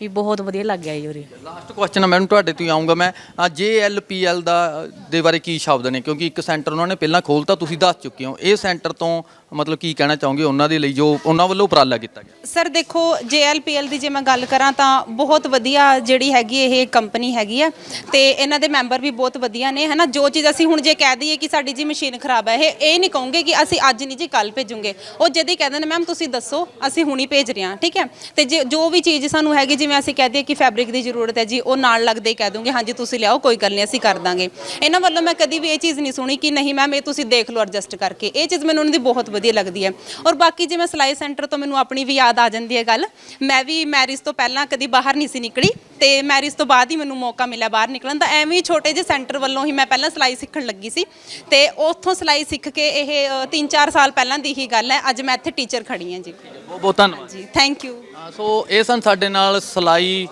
ਵੀ ਬਹੁਤ ਵਧੀਆ ਲੱਗਿਆ ਜੀ ਉਰੇ। ਲਾਸਟ ਕੁਐਸਚਨ ਮੈਡਮ ਤੁਹਾਡੇ ਤੋਂ ਆਉਂਗਾ ਮੈਂ। ਆ ਜੇਐਲਪੀਐਲ ਦਾ ਦੇ ਬਾਰੇ ਕੀ ਸ਼ਬਦ ਨੇ? ਕਿਉਂਕਿ ਇੱਕ ਸੈਂਟਰ ਉਹਨਾਂ ਨੇ ਪਹਿਲਾਂ ਖੋਲਤਾ ਤੁਸੀਂ ਦੱਸ ਚੁੱਕੇ ਹੋ। ਇਹ ਸੈਂਟਰ ਤੋਂ ਮਤਲਬ ਕੀ ਕਹਿਣਾ ਚਾਹੋਗੇ ਉਹਨਾਂ ਦੇ ਲਈ ਜੋ ਉਹਨਾਂ ਵੱਲੋਂ ਉਪਰਾਲਾ ਕੀਤਾ ਗਿਆ? ਸਰ ਦੇਖੋ JLPL ਦੀ ਜੇ ਮੈਂ ਗੱਲ ਕਰਾਂ ਤਾਂ ਬਹੁਤ ਵਧੀਆ ਜਿਹੜੀ ਹੈਗੀ ਇਹ ਕੰਪਨੀ ਹੈਗੀ ਆ। ਤੇ ਇਹਨਾਂ ਦੇ ਮੈਂਬਰ ਵੀ ਬਹੁਤ ਵਧੀਆ ਨੇ ਹਨਾ? ਜੋ ਚੀਜ਼ ਅਸੀਂ ਹੁਣ ਜੇ ਕਹਿ ਦਈਏ ਕਿ ਸਾਡੀ ਜੀ ਮਸ਼ੀਨ ਖਰਾਬ ਹੈ ਇਹ ਇਹ ਨਹੀਂ ਕਹੋਗੇ ਕਿ ਅਸੀਂ ਅੱਜ ਨਹੀਂ ਜੀ ਕੱਲ ਭੇਜੂਗੇ। ਉਹ ਜਦ ਹੀ ਕਹਿੰਦੇ ਨੇ ਮੈਮ ਤੁਸੀਂ ਦੱਸੋ ਅਸੀਂ ਹੁਣੀ ਭੇਜ ਰਹੇ ਹਾਂ ਠੀਕ ਹੈ? ਤੇ ਜੇ ਜੋ ਵੀ ਚੀਜ਼ ਸਾਨੂੰ ਹੈਗੀ ਜਿਵੇਂ ਅਸੀਂ ਕਹਿ ਦਈਏ ਕਿ ਫੈਬਰਿਕ ਦੀ ਜ਼ਰੂਰਤ ਹੈ ਜੀ ਉਹ ਨਾਲ ਲੱਗਦੇ ਹੀ ਕਹਿ ਦੂੰਗੇ ਹਾਂਜੀ ਤੁਸੀਂ ਲਿਆਓ ਕੋਈ ਗੱਲ ਨਹੀਂ ਅਸੀਂ ਕਰ ਦਾਂਗੇ। ਇਹਨਾਂ ਵੱਲੋਂ ਮੈਂ ਕਦੀ ਵੀ ਇਹ ਚੀਜ਼ ਨਹੀਂ ਸੁਣੀ ਕਿ ਨਹੀਂ ਮੈਮ ਇਹ ਤੁਸੀਂ ਦੇਖ ਲਓ ਐਡਜਸਟ ਕਰਕੇ। ਇਹ ਚੀਜ਼ ਮੈਨੂੰ ਉਹਨਾਂ ਦੀ ਬਹੁਤ ਵਧੀਆ ਲੱਗਦੀ ਹੈ। ਔਰ ਬਾਕੀ ਜਿਵੇਂ ਸਿਲਾਈ ਸੈਂਟਰ ਤੋਂ ਮੈਨੂੰ ਆਪਣੀ ਵੀ ਯਾਦ ਆ ਜਾਂਦੀ ਹੈ ਗੱਲ ਮੈਂ ਵੀ ਮੈਰਿਜ ਤੋਂ ਪਹਿਲਾਂ ਕਦੀ ਬਾਹਰ ਨਹੀਂ ਸੀ ਨਿਕਲੀ ਤੇ ਮੈਰਿਜ ਤੋਂ ਬਾਅਦ ਹੀ ਮੈਨੂੰ ਮੌਕਾ ਮਿਲਿਆ ਬਾਹਰ ਨਿਕਲਣ ਦਾ। ਐਵੇਂ ਹੀ ਛੋਟੇ ਜਿਹੇ ਸੈਂਟਰ ਵੱਲੋਂ ਹੀ ਮੈਂ ਪਹਿਲਾਂ ਸਿਲਾਈ ਸਿੱਖਣ ਲੱਗੀ ਸੀ ਤੇ ਉੱਥੋਂ ਸਿਲਾਈ ਸਿੱਖ ਕੇ ਇਹ 3-4 ਸਾਲ ਪਹਿਲਾਂ ਦੀ ਹੀ ਗੱਲ ਹੈ। ਅੱਜ ਮੈਂ ਇੱਥੇ ਟੀਚਰ ਖੜੀ ਹਾਂ ਜੀ। ਬਹੁਤ ਬਹੁਤ ਧੰਨਵਾਦ। ਜੀ ਥੈਂਕ ਯੂ ਸੋ ਇਹ ਸਨ ਸਾਡੇ ਨਾਲ ਸਲਾਈ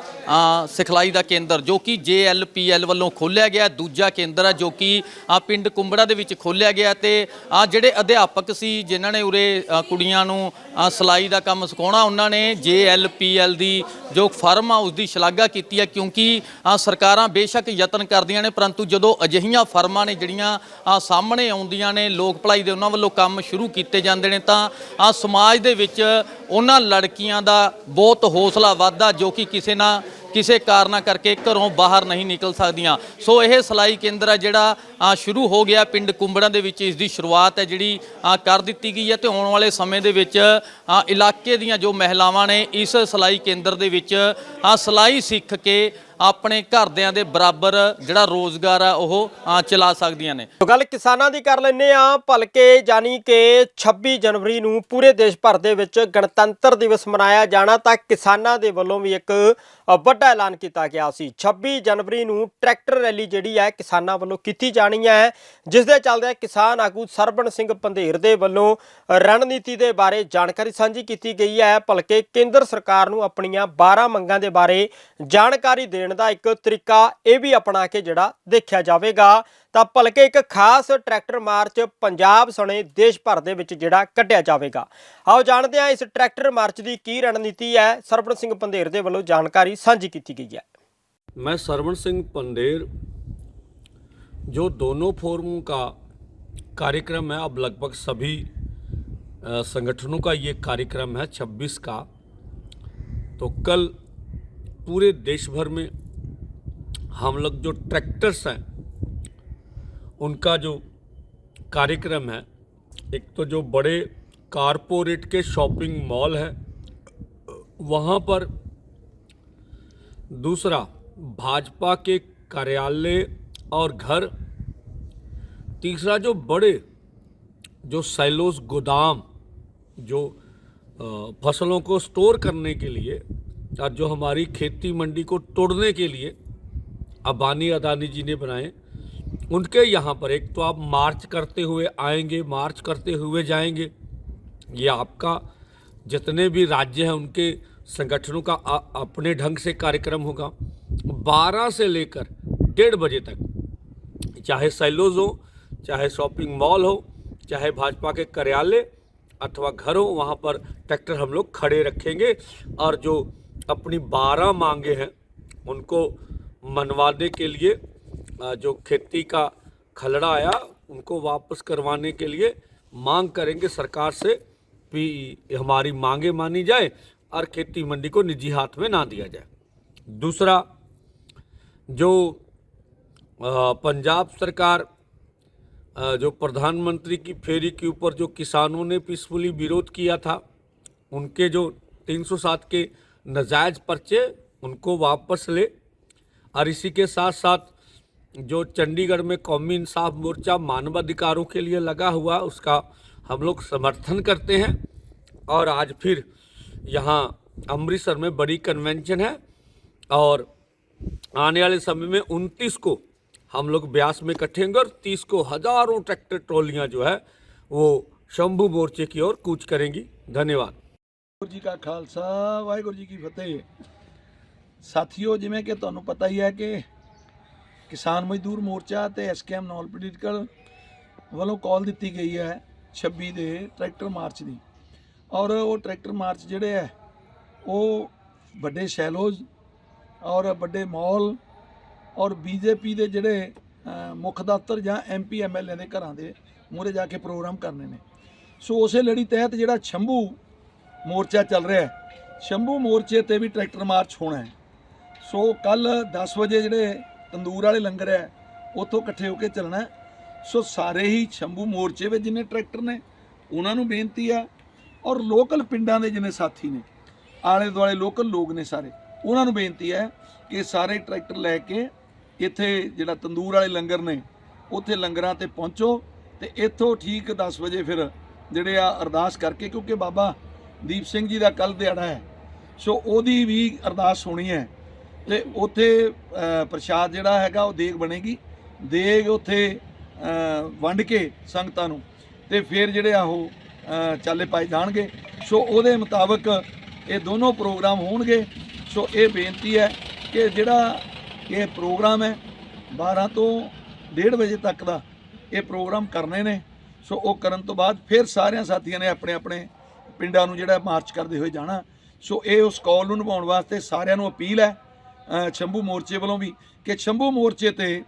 ਸਿਖਲਾਈ ਦਾ ਕੇਂਦਰ ਜੋ ਕਿ JLPL ਵੱਲੋਂ ਖੋਲ੍ਹਿਆ ਗਿਆ, ਦੂਜਾ ਕੇਂਦਰ ਹੈ ਜੋ ਕਿ ਪਿੰਡ ਕੁੰਬੜਾ ਦੇ ਵਿੱਚ ਖੋਲ੍ਹਿਆ ਗਿਆ ਤੇ ਆ ਜਿਹੜੇ ਅਧਿਆਪਕ ਸੀ ਜਿਨ੍ਹਾਂ ਨੇ ਉਰੇ ਕੁੜੀਆਂ ਨੂੰ ਸਿਲਾਈ ਦਾ ਕੰਮ ਸਿਖਾਉਣਾ, ਉਹਨਾਂ ਨੇ JLPL ਦੀ ਜੋ ਫਰਮ ਆ ਉਸ ਦੀ ਸ਼ਲਾਘਾ ਕੀਤੀ ਹੈ ਕਿਉਂਕਿ ਸਰਕਾਰਾਂ ਬੇਸ਼ੱਕ ਯਤਨ ਕਰਦੀਆਂ ਨੇ, ਪਰੰਤੂ ਜਦੋਂ ਅਜਿਹੀਆਂ ਫਰਮਾਂ ਨੇ ਜਿਹੜੀਆਂ ਸਾਹਮਣੇ ਆਉਂਦੀਆਂ ਨੇ, ਲੋਕ ਭਲਾਈ ਦੇ ਉਹਨਾਂ ਵੱਲੋਂ ਕੰਮ ਸ਼ੁਰੂ ਕੀਤੇ ਜਾਂਦੇ ਨੇ, ਤਾਂ ਆ ਸਮਾਜ ਦੇ ਵਿੱਚ ਉਹਨਾਂ ਲੜਕੀਆਂ ਦਾ ਬਹੁਤ ਹੌਸਲਾ ਵੱਧਦਾ ਜੋ ਕਿ ਕਿਸੇ ਨਾ ਕਿਸੇ ਕਾਰਨਾਂ ਕਰਕੇ ਘਰੋਂ ਬਾਹਰ ਨਹੀਂ ਨਿਕਲ ਸਕਦੀਆਂ। ਸੋ ਇਹ ਸਲਾਈ ਕੇਂਦਰ ਹੈ ਜਿਹੜਾ ਸ਼ੁਰੂ ਹੋ ਗਿਆ ਪਿੰਡ ਕੁੰਬੜਾਂ ਦੇ ਵਿੱਚ ਇਸ ਦੀ ਸ਼ੁਰੂਆਤ ਹੈ ਜਿਹੜੀ ਕਰ ਦਿੱਤੀ ਗਈ ਹੈ ਤੇ ਆਉਣ ਵਾਲੇ ਸਮੇਂ ਦੇ ਵਿੱਚ ਇਲਾਕੇ ਦੀਆਂ ਜੋ ਮਹਿਲਾਵਾਂ ਨੇ ਇਸ ਸਲਾਈ ਕੇਂਦਰ ਦੇ ਵਿੱਚ ਅ, ਸਲਾਈ ਸਿੱਖ ਕੇ ਆਪਣੇ ਘਰਦਿਆਂ ਦੇ ਬਰਾਬਰ ਜਿਹੜਾ ਰੋਜ਼ਗਾਰ ਆ ਉਹ ਅ, ਚਲਾ ਸਕਦੀਆਂ ਨੇ। ਤੋ ਗੱਲ ਕਿਸਾਨਾਂ ਦੀ ਕਰ ਲੈਨੇ ਆ ਭਲਕੇ ਜਾਨੀ ਕਿ 26 ਜਨਵਰੀ ਨੂੰ ਪੂਰੇ ਦੇਸ਼ ਭਰ ਦੇ ਵਿੱਚ ਗਣਤੰਤਰ ਦਿਵਸ ਮਨਾਇਆ ਜਾਣਾ ਤਾਂ ਕਿਸਾਨਾਂ ਦੇ ਵੱਲੋਂ ਵੀ ਇੱਕ ਅ, ਵੱਡਾ ਐਲਾਨ ਕੀਤਾ ਗਿਆ ਸੀ। 26 ਜਨਵਰੀ ਨੂੰ ਟਰੈਕਟਰ ਰੈਲੀ ਜਿਹੜੀ ਹੈ ਕਿਸਾਨਾਂ ਵੱਲੋਂ ਕੀਤੀ ਜਾਣੀ ਹੈ ਜਿਸ ਦੇ ਚੱਲਦੇ ਕਿਸਾਨ ਆਗੂ ਸਰਬਣ ਸਿੰਘ ਪੰਧੇਰ ਦੇ ਵੱਲੋਂ ਰਣਨੀਤੀ ਦੇ ਬਾਰੇ ਜਾਣਕਾਰੀ ਸਾਂਝੀ ਕੀਤੀ ਗਈ ਹੈ। ਭਲਕੇ ਕੇਂਦਰ ਸਰਕਾਰ ਨੂੰ ਆਪਣੀਆਂ 12 ਮੰਗਾਂ ਦੇ ਬਾਰੇ ਜਾਣਕਾਰੀ ਦੇਣ ਦਾ ਇੱਕ ਤਰੀਕਾ ਇਹ ਵੀ ਅਪਣਾ ਕੇ ਜਿਹੜਾ ਦੇਖਿਆ ਜਾਵੇਗਾ ਤਾਂ ਭਲਕੇ ਇੱਕ ਖਾਸ ਟਰੈਕਟਰ ਮਾਰਚ ਪੰਜਾਬ ਸਣੇ ਦੇਸ਼ ਭਰ ਦੇ ਵਿੱਚ ਜਿਹੜਾ ਕੱਢਿਆ ਜਾਵੇਗਾ ਆਓ ਜਾਣਦੇ ਹਾਂ ਇਸ ਟਰੈਕਟਰ ਮਾਰਚ ਦੀ ਕੀ ਰਣਨੀਤੀ ਹੈ ਸਰਬਣ ਸਿੰਘ ਪੰਧੇਰ ਦੇ ਵੱਲੋਂ ਜਾਣਕਾਰੀ ਸਾਂਝੀ ਕੀਤੀ ਗਈ ਹੈ मैं सरवण सिंह पंडेर जो दोनों फोरमों का कार्यक्रम है अब लगभग सभी अ, संगठनों का ये कार्यक्रम है 26 का तो कल पूरे देश भर में हम लोग जो ट्रैक्टर्स हैं, उनका जो कार्यक्रम है, एक तो जो बड़े कारपोरेट के शॉपिंग मॉल है, वहाँ पर दूसरा भाजपा के कार्यालय और घर, तीसरा जो बड़े जो सैलोस गोदाम जो फ़सलों को स्टोर करने के लिए और जो हमारी खेती मंडी को तोड़ने के लिए अबानी अदानी जी ने बनाए, उनके यहाँ पर एक तो आप मार्च करते हुए आएँगे, मार्च करते हुए जाएँगे। ये आपका जितने भी राज्य हैं, उनके संगठनों का अ- अपने ढंग से कार्यक्रम होगा। 12 से लेकर डेढ़ बजे तक, चाहे सैलोज हो, चाहे शॉपिंग मॉल हो, चाहे भाजपा के कार्यालय अथवा घर हो, वहाँ पर ट्रैक्टर हम लोग खड़े रखेंगे। और जो अपनी बारह मांगे हैं, उनको मनवाने के लिए जो खेती का खलड़ा आया, उनको वापस करवाने के लिए मांग करेंगे सरकार से भी हमारी मांगे मानी जाए और खेती मंडी को निजी हाथ में ना दिया जाए। दूसरा, जो पंजाब सरकार जो प्रधानमंत्री की फेरी के ऊपर जो किसानों ने पीसफुली विरोध किया था, उनके जो 307 के नजायज पर्चे उनको वापस ले। और इसी के साथ साथ जो चंडीगढ़ में कौमी इंसाफ मोर्चा मानवाधिकारों के लिए लगा हुआ, उसका हम लोग समर्थन करते हैं। और आज फिर यहाँ अमृतसर में बड़ी कन्वेंशन है और आने वाले समय में 29 को हम लोग ब्यास में इकट्ठे होंगे और 30 को हज़ारों ट्रैक्टर ट्रॉलियाँ जो है, वो शंभू मोर्चे की ओर कूच करेंगी। धन्यवाद। ਵਾਹਿਗੁਰੂ ਜੀ ਕਾ ਖਾਲਸਾ, ਵਾਹਿਗੁਰੂ ਜੀ ਕੀ ਫਤਿਹ। ਸਾਥੀਓ, ਜਿਵੇਂ ਕਿ ਤੁਹਾਨੂੰ ਪਤਾ ਹੀ ਹੈ ਕਿ ਕਿਸਾਨ ਮਜ਼ਦੂਰ ਮੋਰਚਾ ਤੇ ਐਸਕੇਐਮ ਨੌਨ ਪੋਲੀਟੀਕਲ ਵੱਲੋਂ ਕਾਲ ਦਿੱਤੀ ਗਈ ਹੈ 26 ਦੇ ਟਰੈਕਟਰ ਮਾਰਚ ਦੀ। ਔਰ ਉਹ ਟਰੈਕਟਰ ਮਾਰਚ ਜਿਹੜੇ ਹੈ, ਉਹ ਵੱਡੇ ਸ਼ੈਲੋਜ਼ ਔਰ ਵੱਡੇ ਮਾਲ ਔਰ ਬੀਜੇਪੀ ਦੇ ਜਿਹੜੇ ਮੁੱਖ ਦਫ਼ਤਰ ਜਾਂ ਐਮਪੀ ਐਮਐਲਏ ਦੇ ਘਰਾਂ ਦੇ ਮੂਹਰੇ ਜਾ ਕੇ ਪ੍ਰੋਗਰਾਮ ਕਰਨੇ ਨੇ। ਸੋ ਉਸੇ ਲੜੀ ਤਹਿਤ ਜਿਹੜਾ ਸ਼ੰਭੂ ਮੋਰਚਾ ਚੱਲ ਰਿਹਾ ਹੈ। ਸ਼ੰਭੂ ਮੋਰਚੇ ਤੇ ਵੀ ਟਰੈਕਟਰ ਮਾਰਚ ਹੋਣਾ ਹੈ। ਸੋ ਕੱਲ 10 ਵਜੇ ਜਿਹੜੇ ਤੰਦੂਰ ਵਾਲੇ ਲੰਗਰ ਹੈ, ਉੱਥੋਂ ਇਕੱਠੇ ਹੋ ਕੇ ਚੱਲਣਾ ਸੋ ਸਾਰੇ ਹੀ ਸ਼ੰਭੂ ਮੋਰਚੇ ਵਿੱਚ ਜਿੰਨੇ ਟਰੈਕਟਰ ਨੇ, ਉਹਨਾਂ ਨੂੰ ਬੇਨਤੀ ਹੈ ਔਰ ਲੋਕਲ ਪਿੰਡਾਂ ਦੇ ਜਿੰਨੇ ਸਾਥੀ ਨੇ, ਆਲੇ ਦੁਆਲੇ ਲੋਕਲ ਲੋਕ ਨੇ ਸਾਰੇ, ਉਹਨਾਂ ਨੂੰ ਬੇਨਤੀ ਹੈ ਕਿ ਸਾਰੇ ਟਰੈਕਟਰ ਲੈ ਕੇ ਇੱਥੇ ਜਿਹੜਾ ਤੰਦੂਰ ਵਾਲੇ ਲੰਗਰ ਨੇ, ਉੱਥੇ ਲੰਗਰਾਂ ਤੇ ਪਹੁੰਚੋ ਤੇ ਇੱਥੋਂ ਠੀਕ 10 ਵਜੇ ਫਿਰ ਜਿਹੜੇ ਆ ਅਰਦਾਸ ਕਰਕੇ, ਕਿਉਂਕਿ ਬਾਬਾ ਦੀਪ ਸਿੰਘ ਜੀ ਦਾ ਕੱਲ ਦਿਹਾੜਾ ਹੈ। ਸੋ ਉਹਦੀ ਵੀ ਅਰਦਾਸ ਹੋਣੀ ਹੈ। ਤੇ ਉੱਥੇ ਪ੍ਰਸ਼ਾਦ ਜਿਹੜਾ ਹੈਗਾ ਉਹ ਦੇਗ ਬਣੇਗੀ। ਦੇਗ ਉੱਥੇ ਵੰਡ ਕੇ ਸੰਗਤਾਂ ਨੂੰ। ਤੇ ਫਿਰ ਜਿਹੜੇ ਆ ਉਹ ਚਾਲੇ ਪਾਏ ਜਾਣਗੇ। ਸੋ ਉਹਦੇ ਮੁਤਾਬਕ ਇਹ ਦੋਨੋਂ ਪ੍ਰੋਗਰਾਮ ਹੋਣਗੇ। ਸੋ ਇਹ ਬੇਨਤੀ ਹੈ ਕਿ ਜਿਹੜਾ ਇਹ ਪ੍ਰੋਗਰਾਮ ਹੈ 12 ਤੋਂ 1:30 ਵਜੇ ਤੱਕ ਦਾ ਇਹ ਪ੍ਰੋਗਰਾਮ ਕਰਨੇ ਨੇ। ਸੋ ਉਹ ਕਰਨ ਤੋਂ ਬਾਅਦ ਫਿਰ ਸਾਰਿਆਂ ਸਾਥੀਆਂ ਨੇ ਆਪਣੇ ਆਪਣੇ ਪਿੰਡਾਂ ਨੂੰ ਜਿਹੜਾ ਮਾਰਚ ਕਰਦੇ ਹੋਏ ਜਾਣਾ। ਸੋ ਇਹ ਉਸ ਕਾਲ ਨੂੰ ਨਿਭਾਉਣ ਵਾਸਤੇ ਸਾਰਿਆਂ ਨੂੰ ਅਪੀਲ ਹੈ ਸ਼ੰਭੂ ਮੋਰਚੇ ਵੱਲੋਂ ਵੀ ਕਿ ਸ਼ੰਭੂ ਮੋਰਚੇ ਤੇ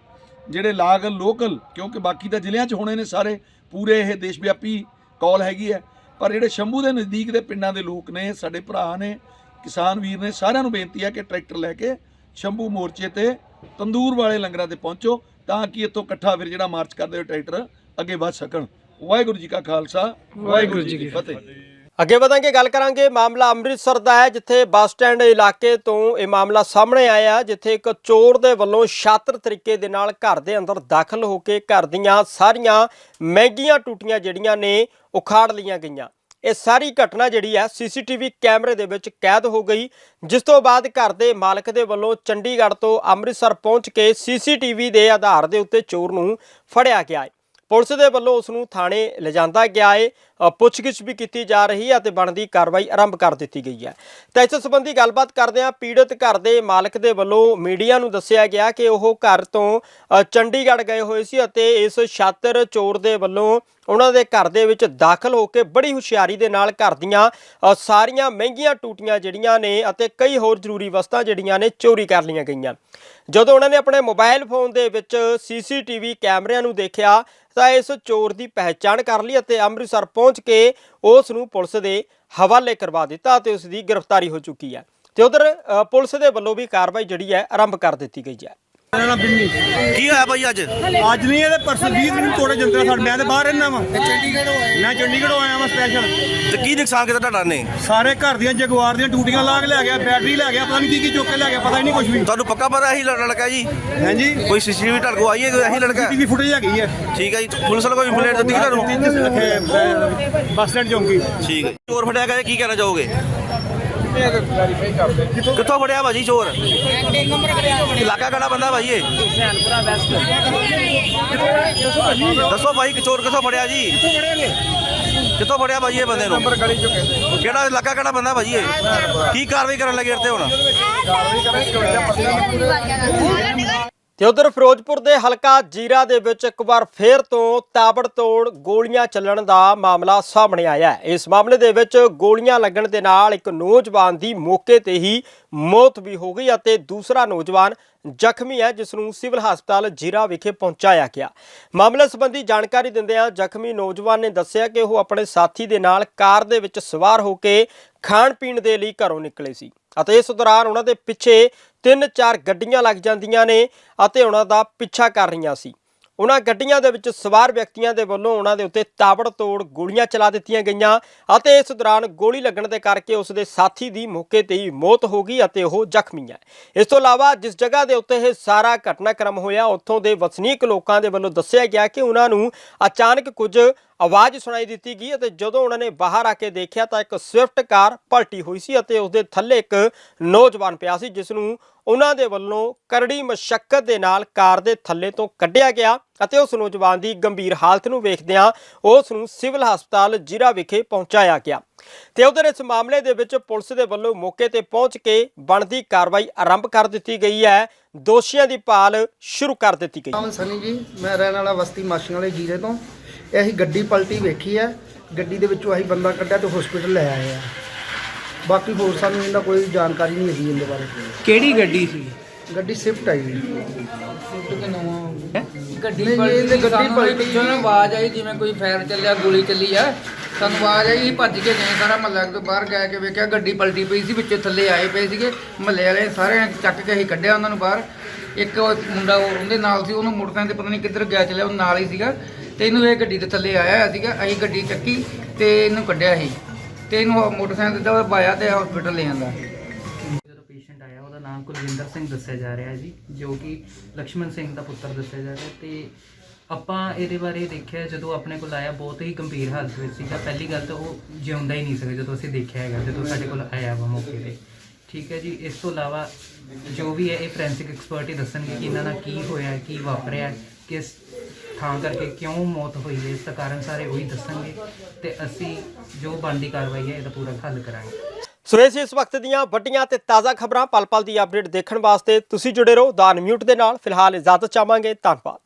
ਜਿਹੜੇ ਲਾਗਲ ਲੋਕਲ, ਕਿਉਂਕਿ ਬਾਕੀ ਤਾਂ ਜ਼ਿਲ੍ਹਿਆਂ 'ਚ ਹੋਣੇ ਨੇ ਸਾਰੇ, ਪੂਰੇ ਇਹ ਦੇਸ਼ ਵਿਆਪੀ ਕਾਲ ਹੈਗੀ ਹੈ। ਪਰ ਜਿਹੜੇ ਸ਼ੰਭੂ ਦੇ ਨਜ਼ਦੀਕ ਦੇ ਪਿੰਡਾਂ ਦੇ ਲੋਕ ਨੇ, ਸਾਡੇ ਭਰਾ ਨੇ, ਕਿਸਾਨ ਵੀਰ ਨੇ, ਸਾਰਿਆਂ ਨੂੰ ਬੇਨਤੀ ਹੈ ਕਿ ਟਰੈਕਟਰ ਲੈ ਕੇ ਸ਼ੰਭੂ ਮੋਰਚੇ ਤੇ ਤੰਦੂਰ ਵਾਲੇ ਲੰਗਰਾਂ ਤੇ ਪਹੁੰਚੋ, ਤਾਂ ਕਿ ਇੱਥੋਂ ਇਕੱਠਾ ਫਿਰ ਜਿਹੜਾ ਮਾਰਚ ਕਰਦੇ ਹੋਏ ਟਰੈਕਟਰ ਅੱਗੇ ਵੱਧ ਸਕਣ। ਵਾਹਿਗੁਰੂ ਜੀ ਕਾ ਖਾਲਸਾ, ਵਾਹਿਗੁਰੂ ਜੀ ਕੀ ਫਤਿਹ। ਅੱਗੇ ਵਧਾਂਗੇ, ਗੱਲ ਕਰਾਂਗੇ ਮਾਮਲਾ ਅੰਮ੍ਰਿਤਸਰ ਦਾ ਹੈ, ਜਿੱਥੇ ਬੱਸ ਸਟੈਂਡ ਇਲਾਕੇ ਤੋਂ ਇਹ ਮਾਮਲਾ ਸਾਹਮਣੇ ਆਇਆ, ਜਿੱਥੇ ਇੱਕ ਚੋਰ ਦੇ ਵੱਲੋਂ ਸ਼ਾਤਰ ਤਰੀਕੇ ਦੇ ਨਾਲ ਘਰ ਦੇ ਅੰਦਰ ਦਾਖਲ ਹੋ ਕੇ ਘਰ ਦੀਆਂ ਸਾਰੀਆਂ ਮਹਿੰਗੀਆਂ ਟੂਟੀਆਂ ਜਿਹੜੀਆਂ ਨੇ, ਉਖਾੜ ਲਈਆਂ ਗਈਆਂ। ਇਹ ਸਾਰੀ ਘਟਨਾ ਜਿਹੜੀ ਹੈ, ਸੀਸੀਟੀਵੀ ਕੈਮਰੇ ਦੇ ਵਿੱਚ ਕੈਦ ਹੋ ਗਈ, ਜਿਸ ਤੋਂ ਬਾਅਦ ਘਰ ਦੇ ਮਾਲਕ ਦੇ ਵੱਲੋਂ ਚੰਡੀਗੜ੍ਹ ਤੋਂ ਅੰਮ੍ਰਿਤਸਰ ਪਹੁੰਚ ਕੇ ਸੀਸੀਟੀਵੀ ਦੇ ਆਧਾਰ ਦੇ ਉੱਤੇ ਚੋਰ ਨੂੰ ਫੜਿਆ ਗਿਆ ਹੈ। ਪੁਲਿਸ ਦੇ ਵੱਲੋਂ ਉਸ ਨੂੰ ਥਾਣੇ ਲਿਜਾਂਦਾ ਗਿਆ ਹੈ ਪੁੱਛਗਿੱਛ ਵੀ ਕੀਤੀ ਜਾ ਰਹੀ ਹੈ ਤੇ ਬਣਦੀ ਕਾਰਵਾਈ ਆਰੰਭ ਕਰ ਦਿੱਤੀ ਗਈ ਹੈ। ਤਾਂ ਇਸ ਸੰਬੰਧੀ ਗੱਲਬਾਤ ਕਰਦੇ ਹਾਂ ਪੀੜਤ ਘਰ ਦੇ ਮਾਲਕ ਦੇ ਵੱਲੋਂ ਮੀਡੀਆ ਨੂੰ ਦੱਸਿਆ ਗਿਆ ਕਿ ਉਹ ਘਰ ਤੋਂ ਚੰਡੀਗੜ੍ਹ ਗਏ ਹੋਏ ਸੀ ਅਤੇ ਇਸ ਛਾਤਰ ਚੋਰ ਦੇ ਵੱਲੋਂ ਉਹਨਾਂ ਦੇ ਘਰ ਦੇ ਵਿੱਚ ਦਾਖਲ ਹੋ ਕੇ ਬੜੀ ਹੁਸ਼ਿਆਰੀ ਦੇ ਨਾਲ ਘਰ ਦੀਆਂ ਸਾਰੀਆਂ ਮਹਿੰਗੀਆਂ ਟੂਟੀਆਂ ਜਿਹੜੀਆਂ ਨੇ ਅਤੇ ਕਈ ਹੋਰ ਜ਼ਰੂਰੀ ਵਸਤਾਂ ਜਿਹੜੀਆਂ ਨੇ ਚੋਰੀ ਕਰ ਲਈਆਂ ਗਈਆਂ। ਜਦੋਂ ਉਹਨਾਂ ਨੇ ਆਪਣੇ ਮੋਬਾਈਲ ਫੋਨ ਦੇ ਵਿੱਚ ਸੀਸੀਟੀਵੀ ਕੈਮਰਿਆਂ ਨੂੰ ਦੇਖਿਆ ਤਾਂ ਇਸ ਚੋਰ ਦੀ ਪਹਿਚਾਣ ਕਰ ਲਈ ਅਤੇ ਅੰਮ੍ਰਿਤਸਰ ਪਹੁੰਚ ਕੇ ਉਸ ਨੂੰ ਪੁਲਿਸ ਦੇ ਹਵਾਲੇ ਕਰਵਾ ਦਿੱਤਾ ਅਤੇ ਉਸ ਦੀ ਗ੍ਰਿਫਤਾਰੀ ਹੋ ਚੁੱਕੀ ਹੈ। ਤੇ ਉਧਰ ਪੁਲਿਸ ਦੇ ਵੱਲੋਂ ਵੀ ਕਾਰਵਾਈ ਜਿਹੜੀ ਹੈ ਆਰੰਭ ਕਰ ਦਿੱਤੀ ਗਈ ਹੈ। ਕੀ ਹੋਇਆ ਭਾਈ ਅੱਜ? ਅੱਜ ਨਹੀਂ ਇਹਦੇ ਪਰਸੋਂ 20 ਦਿਨ ਕੋੜੇ ਜੰਤਰਾ ਸਾਡੇ ਮੈਂ ਤੇ ਬਾਹਰ ਰਹਿਣਾ ਵਾ। ਚੰਡੀਗੜ੍ਹੋਂ ਆਇਆ। ਮੈਂ ਚੰਡੀਗੜ੍ਹੋਂ ਆਇਆ ਵਾ ਸਪੈਸ਼ਲ ਤੇ ਕੀ ਨੁਕਸਾਨ ਕੀਤਾ ਤੁਹਾਡਾ ਨੇ? ਸਾਰੇ ਘਰ ਦੀਆਂ ਜਗਵਾਰ ਦੀਆਂ ਟੂਟੀਆਂ ਲਾ ਕੇ ਲੈ ਗਿਆ ਬੈਟਰੀ ਲੈ ਗਿਆ ਪਤਾ ਨਹੀਂ ਕੀ ਕੀ ਚੁੱਕ ਕੇ ਲੈ ਗਿਆ ਪਤਾ ਹੀ ਨਹੀਂ ਕੁਝ ਵੀ। ਤੁਹਾਨੂੰ ਪੱਕਾ ਪਤਾ ਇਹੀ ਲੜਕਾ ਜੀ? ਹਾਂਜੀ। ਕੋਈ ਸੀਸੀਟੀਵੀ ਤੁਹਾਡੇ ਕੋਲ ਆਈ ਹੈ ਕੋਈ? ਇਹੀ ਲੜਕਾ ਟੀਵੀ ਫੁਟੇਜ ਹੈਗੀ ਹੈ। ਠੀਕ ਹੈ ਜੀ। ਪੁਲਿਸ ਵੱਲੋਂ ਕੋਈ ਇੰਪਲੇਂਟ ਦਿੱਤੀ ਕਿ ਤੁਹਾਨੂੰ? ਬੱਸ ਸਟੈਂਡ ਚੌਂਕੀ ਠੀਕ ਹੈ ਚੋਰ ਫੜਿਆ ਗਿਆ ਕੀ ਕਹਿਣਾ ਚਾਹੋਗੇ? ਕਿੱਥੋਂ ਫੜਿਆ ਭਾਜੀ ਚੋਰ? ਇਲਾਕਾ ਕਿਹੜਾ ਬੰਦਾ ਭਾਈ ਇਹ? ਦੱਸੋ ਭਾਈ ਕਿ ਚੋਰ ਕਿੱਥੋਂ ਫੜਿਆ ਜੀ? ਕਿੱਥੋਂ ਫੜਿਆ ਭਾਜੀ ਇਹ ਬੰਦੇ ਨੂੰ? ਕਿਹੜਾ ਇਲਾਕਾ ਕਿਹੜਾ ਬੰਦਾ ਭਾਜੀ ਇਹ? ਕੀ ਕਾਰਵਾਈ ਕਰਨ ਲੱਗੇ ਇੱਥੇ ਹੁਣ? ਤੇ ਉਧਰ ਫਿਰੋਜ਼ਪੁਰ ਦੇ ਹਲਕਾ ਜੀਰਾ ਦੇ ਵਿੱਚ ਇੱਕ ਵਾਰ ਫੇਰ ਤੋਂ ਤਾਬੜਤੋੜ ਗੋਲੀਆਂ ਚੱਲਣ ਦਾ ਮਾਮਲਾ ਸਾਹਮਣੇ ਆਇਆ ਹੈ। ਇਸ ਮਾਮਲੇ ਦੇ ਵਿੱਚ ਗੋਲੀਆਂ ਲੱਗਣ ਦੇ ਨਾਲ ਇੱਕ ਨੌਜਵਾਨ ਦੀ ਮੌਕੇ ਤੇ ਹੀ ਮੌਤ ਵੀ ਹੋ ਗਈ ਅਤੇ ਦੂਸਰਾ ਨੌਜਵਾਨ ਜ਼ਖਮੀ ਹੈ, ਜਿਸ ਨੂੰ ਸਿਵਲ ਹਸਪਤਾਲ ਜੀਰਾ ਵਿਖੇ ਪਹੁੰਚਾਇਆ ਗਿਆ। ਮਾਮਲੇ ਸੰਬੰਧੀ ਜਾਣਕਾਰੀ ਦਿੰਦਿਆਂ ਜ਼ਖਮੀ ਨੌਜਵਾਨ ਨੇ ਦੱਸਿਆ ਕਿ ਉਹ ਆਪਣੇ ਸਾਥੀ ਦੇ ਨਾਲ ਕਾਰ ਦੇ ਵਿੱਚ ਸਵਾਰ ਹੋ ਕੇ ਖਾਣ ਪੀਣ ਦੇ ਲਈ ਘਰੋਂ ਨਿਕਲੇ ਸੀ ਅਤੇ ਇਸ ਦੌਰਾਨ ਉਹਨਾਂ ਦੇ ਪਿੱਛੇ ਤਿੰਨ ਚਾਰ ਗੱਡੀਆਂ ਲੱਗ ਜਾਂਦੀਆਂ ਨੇ ਅਤੇ ਉਹਨਾਂ ਦਾ ਪਿੱਛਾ ਕਰ ਰਹੀਆਂ ਸੀ। ਉਹਨਾਂ ਗੱਡੀਆਂ ਦੇ ਵਿੱਚ ਸਵਾਰ ਵਿਅਕਤੀਆਂ ਦੇ ਵੱਲੋਂ ਉਹਨਾਂ ਦੇ ਉੱਤੇ ਤਾਬੜਤੋੜ ਗੋਲੀਆਂ ਚਲਾ ਦਿੱਤੀਆਂ ਗਈਆਂ ਅਤੇ ਇਸ ਦੌਰਾਨ ਗੋਲੀ ਲੱਗਣ ਦੇ ਕਰਕੇ ਉਸ ਦੇ ਸਾਥੀ ਦੀ ਮੌਕੇ ਤੇ ਹੀ ਮੌਤ ਹੋ ਗਈ ਅਤੇ ਉਹ ਜ਼ਖਮੀ ਹੈ। ਇਸ ਤੋਂ ਇਲਾਵਾ ਜਿਸ ਜਗ੍ਹਾ ਦੇ ਉੱਤੇ ਇਹ ਸਾਰਾ ਘਟਨਾਕ੍ਰਮ ਹੋਇਆ, ਉੱਥੋਂ ਦੇ ਵਸਨੀਕ ਲੋਕਾਂ ਦੇ ਵੱਲੋਂ ਦੱਸਿਆ ਗਿਆ ਕਿ ਉਹਨਾਂ ਨੂੰ ਅਚਾਨਕ ਕੁਝ ਆਵਾਜ਼ ਸੁਣਾਈ ਦਿੱਤੀ ਗਈ ਅਤੇ ਜਦੋਂ ਉਹਨਾਂ ਨੇ ਬਾਹਰ ਆ ਕੇ ਦੇਖਿਆ ਤਾਂ ਇੱਕ ਸਵਿਫਟ ਕਾਰ ਪਲਟੀ ਹੋਈ ਸੀ ਅਤੇ ਉਸ ਦੇ ਥੱਲੇ ਇੱਕ ਨੌਜਵਾਨ ਪਿਆ ਸੀ, ਜਿਸ ਨੂੰ ਉਹਨਾਂ ਦੇ ਵੱਲੋਂ ਕਰੜੀ ਮਸ਼ੱਕਤ ਦੇ ਨਾਲ ਕਾਰ ਦੇ ਥੱਲੇ ਤੋਂ ਕੱਢਿਆ ਗਿਆ ਅਤੇ ਉਸ ਨੌਜਵਾਨ ਦੀ ਗੰਭੀਰ ਹਾਲਤ ਨੂੰ ਵੇਖਦਿਆਂ ਉਸ ਨੂੰ ਸਿਵਲ ਹਸਪਤਾਲ ਜੀਰਾ ਵਿਖੇ ਪਹੁੰਚਾਇਆ ਗਿਆ। ਤੇ ਉਧਰ ਇਸ ਮਾਮਲੇ ਦੇ ਵਿੱਚ ਪੁਲਿਸ ਦੇ ਵੱਲੋਂ ਮੌਕੇ ਤੇ ਪਹੁੰਚ ਕੇ ਬਣਦੀ ਕਾਰਵਾਈ ਆਰੰਭ ਕਰ ਦਿੱਤੀ ਗਈ ਹੈ। ਦੋਸ਼ੀਆਂ ਦੀ ਭਾਲ ਸ਼ੁਰੂ ਕਰ ਦਿੱਤੀ ਗਈ। ਨਾਮ ਸਨੀ ਜੀ, ਮੈਂ ਰਹਿਣ ਵਾਲਾ ਬਸਤੀ ਮਾਸ਼ੀਆਂ ਵਾਲੇ ਜੀਰੇ ਤੋਂ। ਇਹ ਅਸੀਂ ਗੱਡੀ ਪਲਟੀ ਵੇਖੀ ਹੈ ਗੱਡੀ ਦੇ ਵਿੱਚੋਂ ਅਸੀਂ ਬੰਦਾ ਕੱਢਿਆ ਤੇ ਹਸਪੀਟਲ ਲੈ ਆਏ ਆ। ਬਾਕੀ ਹੋਰ ਸਾਨੂੰ ਇਹਦਾ ਕੋਈ ਜਾਣਕਾਰੀ ਨਹੀਂ ਹੈਗੀ ਇਹਦੇ ਬਾਰੇ। ਕਿਹੜੀ ਗੱਡੀ ਸੀ? ਗੱਡੀ ਸਿਫਟ ਆਈ ਜੀ ਗੱਡੀ ਨਹੀਂ, ਪਲਟੀ ਇਹ ਤੇ ਗੱਡੀ ਸਾਨੂੰ ਪਲਟੀ ਪਿੱਛੋਂ ਨਾ ਆਵਾਜ਼ ਆਈ ਜਿਵੇਂ ਕੋਈ ਫਾਇਰ ਚੱਲਿਆ ਗੋਲੀ ਚੱਲੀ ਆ। ਸਾਨੂੰ ਆਵਾਜ਼ ਆਈ ਅਸੀਂ ਭੱਜ ਕੇ ਗਏ ਸਾਰਾ ਮਹੱਲਾ ਤੋਂ ਬਾਹਰ ਗਿਆ ਕੇ ਵੇਖਿਆ ਗੱਡੀ ਪਲਟੀ ਪਈ ਸੀ ਵਿੱਚੋਂ ਥੱਲੇ ਆਏ ਪਏ ਸੀਗੇ। ਮਹੱਲੇ ਵਾਲੇ ਸਾਰਿਆਂ ਨੇ ਚੱਕ ਕੇ ਅਸੀਂ ਕੱਢਿਆ ਉਹਨਾਂ ਨੂੰ ਬਾਹਰ। ਇੱਕ ਉਹ ਮੁੰਡਾ ਹੋਰ ਉਹਦੇ ਨਾਲ ਸੀ ਉਹਨੂੰ ਮੋਟਰਸਾਈਕਲ ਤੇ ਪਤਾ ਨਹੀਂ ਕਿੱਧਰ ਗਿਆ ਚੱਲਿਆ ਉਹ ਨਾਲ ਹੀ ਸੀਗਾ। ਤੇ ਇਹਨੂੰ ਇਹ ਗੱਡੀ ਦੇ ਥੱਲੇ ਆਇਆ ਸੀਗਾ, ਅਸੀਂ ਗੱਡੀ ਚੱਕੀ ਤੇ ਇਹਨੂੰ ਕੱਢਿਆ ਸੀ। ਤੇ ਇਹਨੂੰ ਮੋਟਰਸਾਈਕਲ ਦਾ ਪਾਇਆ ਤੇ ਹਸਪੀਟਲ ਲੈ ਆਂਦਾ। ਪੇਸ਼ੈਂਟ ਆਇਆ, ਉਹਦਾ ਨਾਮ ਕੁਲਵਿੰਦਰ ਸਿੰਘ ਦੱਸਿਆ ਜਾ ਰਿਹਾ ਜੀ, ਜੋ ਕਿ ਲక్ష్మణ ਸਿੰਘ ਦਾ ਪੁੱਤਰ ਦੱਸਿਆ ਜਾ ਰਿਹਾ। ਤੇ ਆਪਾਂ ਇਹਦੇ ਬਾਰੇ ਦੇਖਿਆ, ਜਦੋਂ ਆਪਣੇ ਕੋਲ ਆਇਆ, ਬਹੁਤ ਹੀ ਗੰਭੀਰ ਹਾਲਤ ਵਿੱਚ ਸੀ ਤਾਂ ਪਹਿਲੀ ਗੱਲ ਤਾਂ ਉਹ ਜਿਉਂਦਾ ਹੀ ਨਹੀਂ ਸੀਗਾ, ਜਦੋਂ ਅਸੀਂ ਦੇਖਿਆ ਹੈਗਾ, ਜਦੋਂ ਸਾਡੇ ਕੋਲ ਆਇਆ ਵਾ ਮੌਕੇ ਤੇ। ਠੀਕ ਹੈ ਜੀ, ਇਸ ਤੋਂ ਇਲਾਵਾ ਜੋ ਵੀ ਹੈ, ਇਹ ਫਰੈਂਸਿਕ ਐਕਸਪਰਟ ਹੀ ਦੱਸਣਗੇ ਕਿ ਇਹਨਾਂ ਨਾਲ ਕੀ ਹੋਇਆ, ਕੀ ਵਾਪਰਿਆ, ਕਿਸ ਥਾਂ ਕਰਕੇ ਕਿਉਂ ਮੌਤ ਹੋਈ ਹੈ? ਇਸ ਦਾ ਕਾਰਨ ਸਾਰੇ ਉਹੀ ਦੱਸਣਗੇ ਤੇ ਅਸੀਂ ਜੋ ਬਣਦੀ ਕਾਰਵਾਈ ਹੈ, ਇਹਦਾ ਪੂਰਾ ਹੱਲ ਕਰਾਂਗੇ। ਸੋ ਇਹ ਇਸ ਵਕਤ ਦੀਆਂ ਵੱਡੀਆਂ ਤੇ ਤਾਜ਼ਾ ਖਬਰਾਂ ਪਲ ਪਲ ਦੀ ਅਪਡੇਟ ਦੇਖਣ ਵਾਸਤੇ ਤੁਸੀਂ ਜੁੜੇ ਰਹੋ ਦਾ ਅਨਮਿਊਟ ਦੇ ਨਾਲ। ਫਿਲਹਾਲ ਇਜਾਜ਼ਤ ਚਾਹਾਂਗੇ। ਧੰਨਵਾਦ।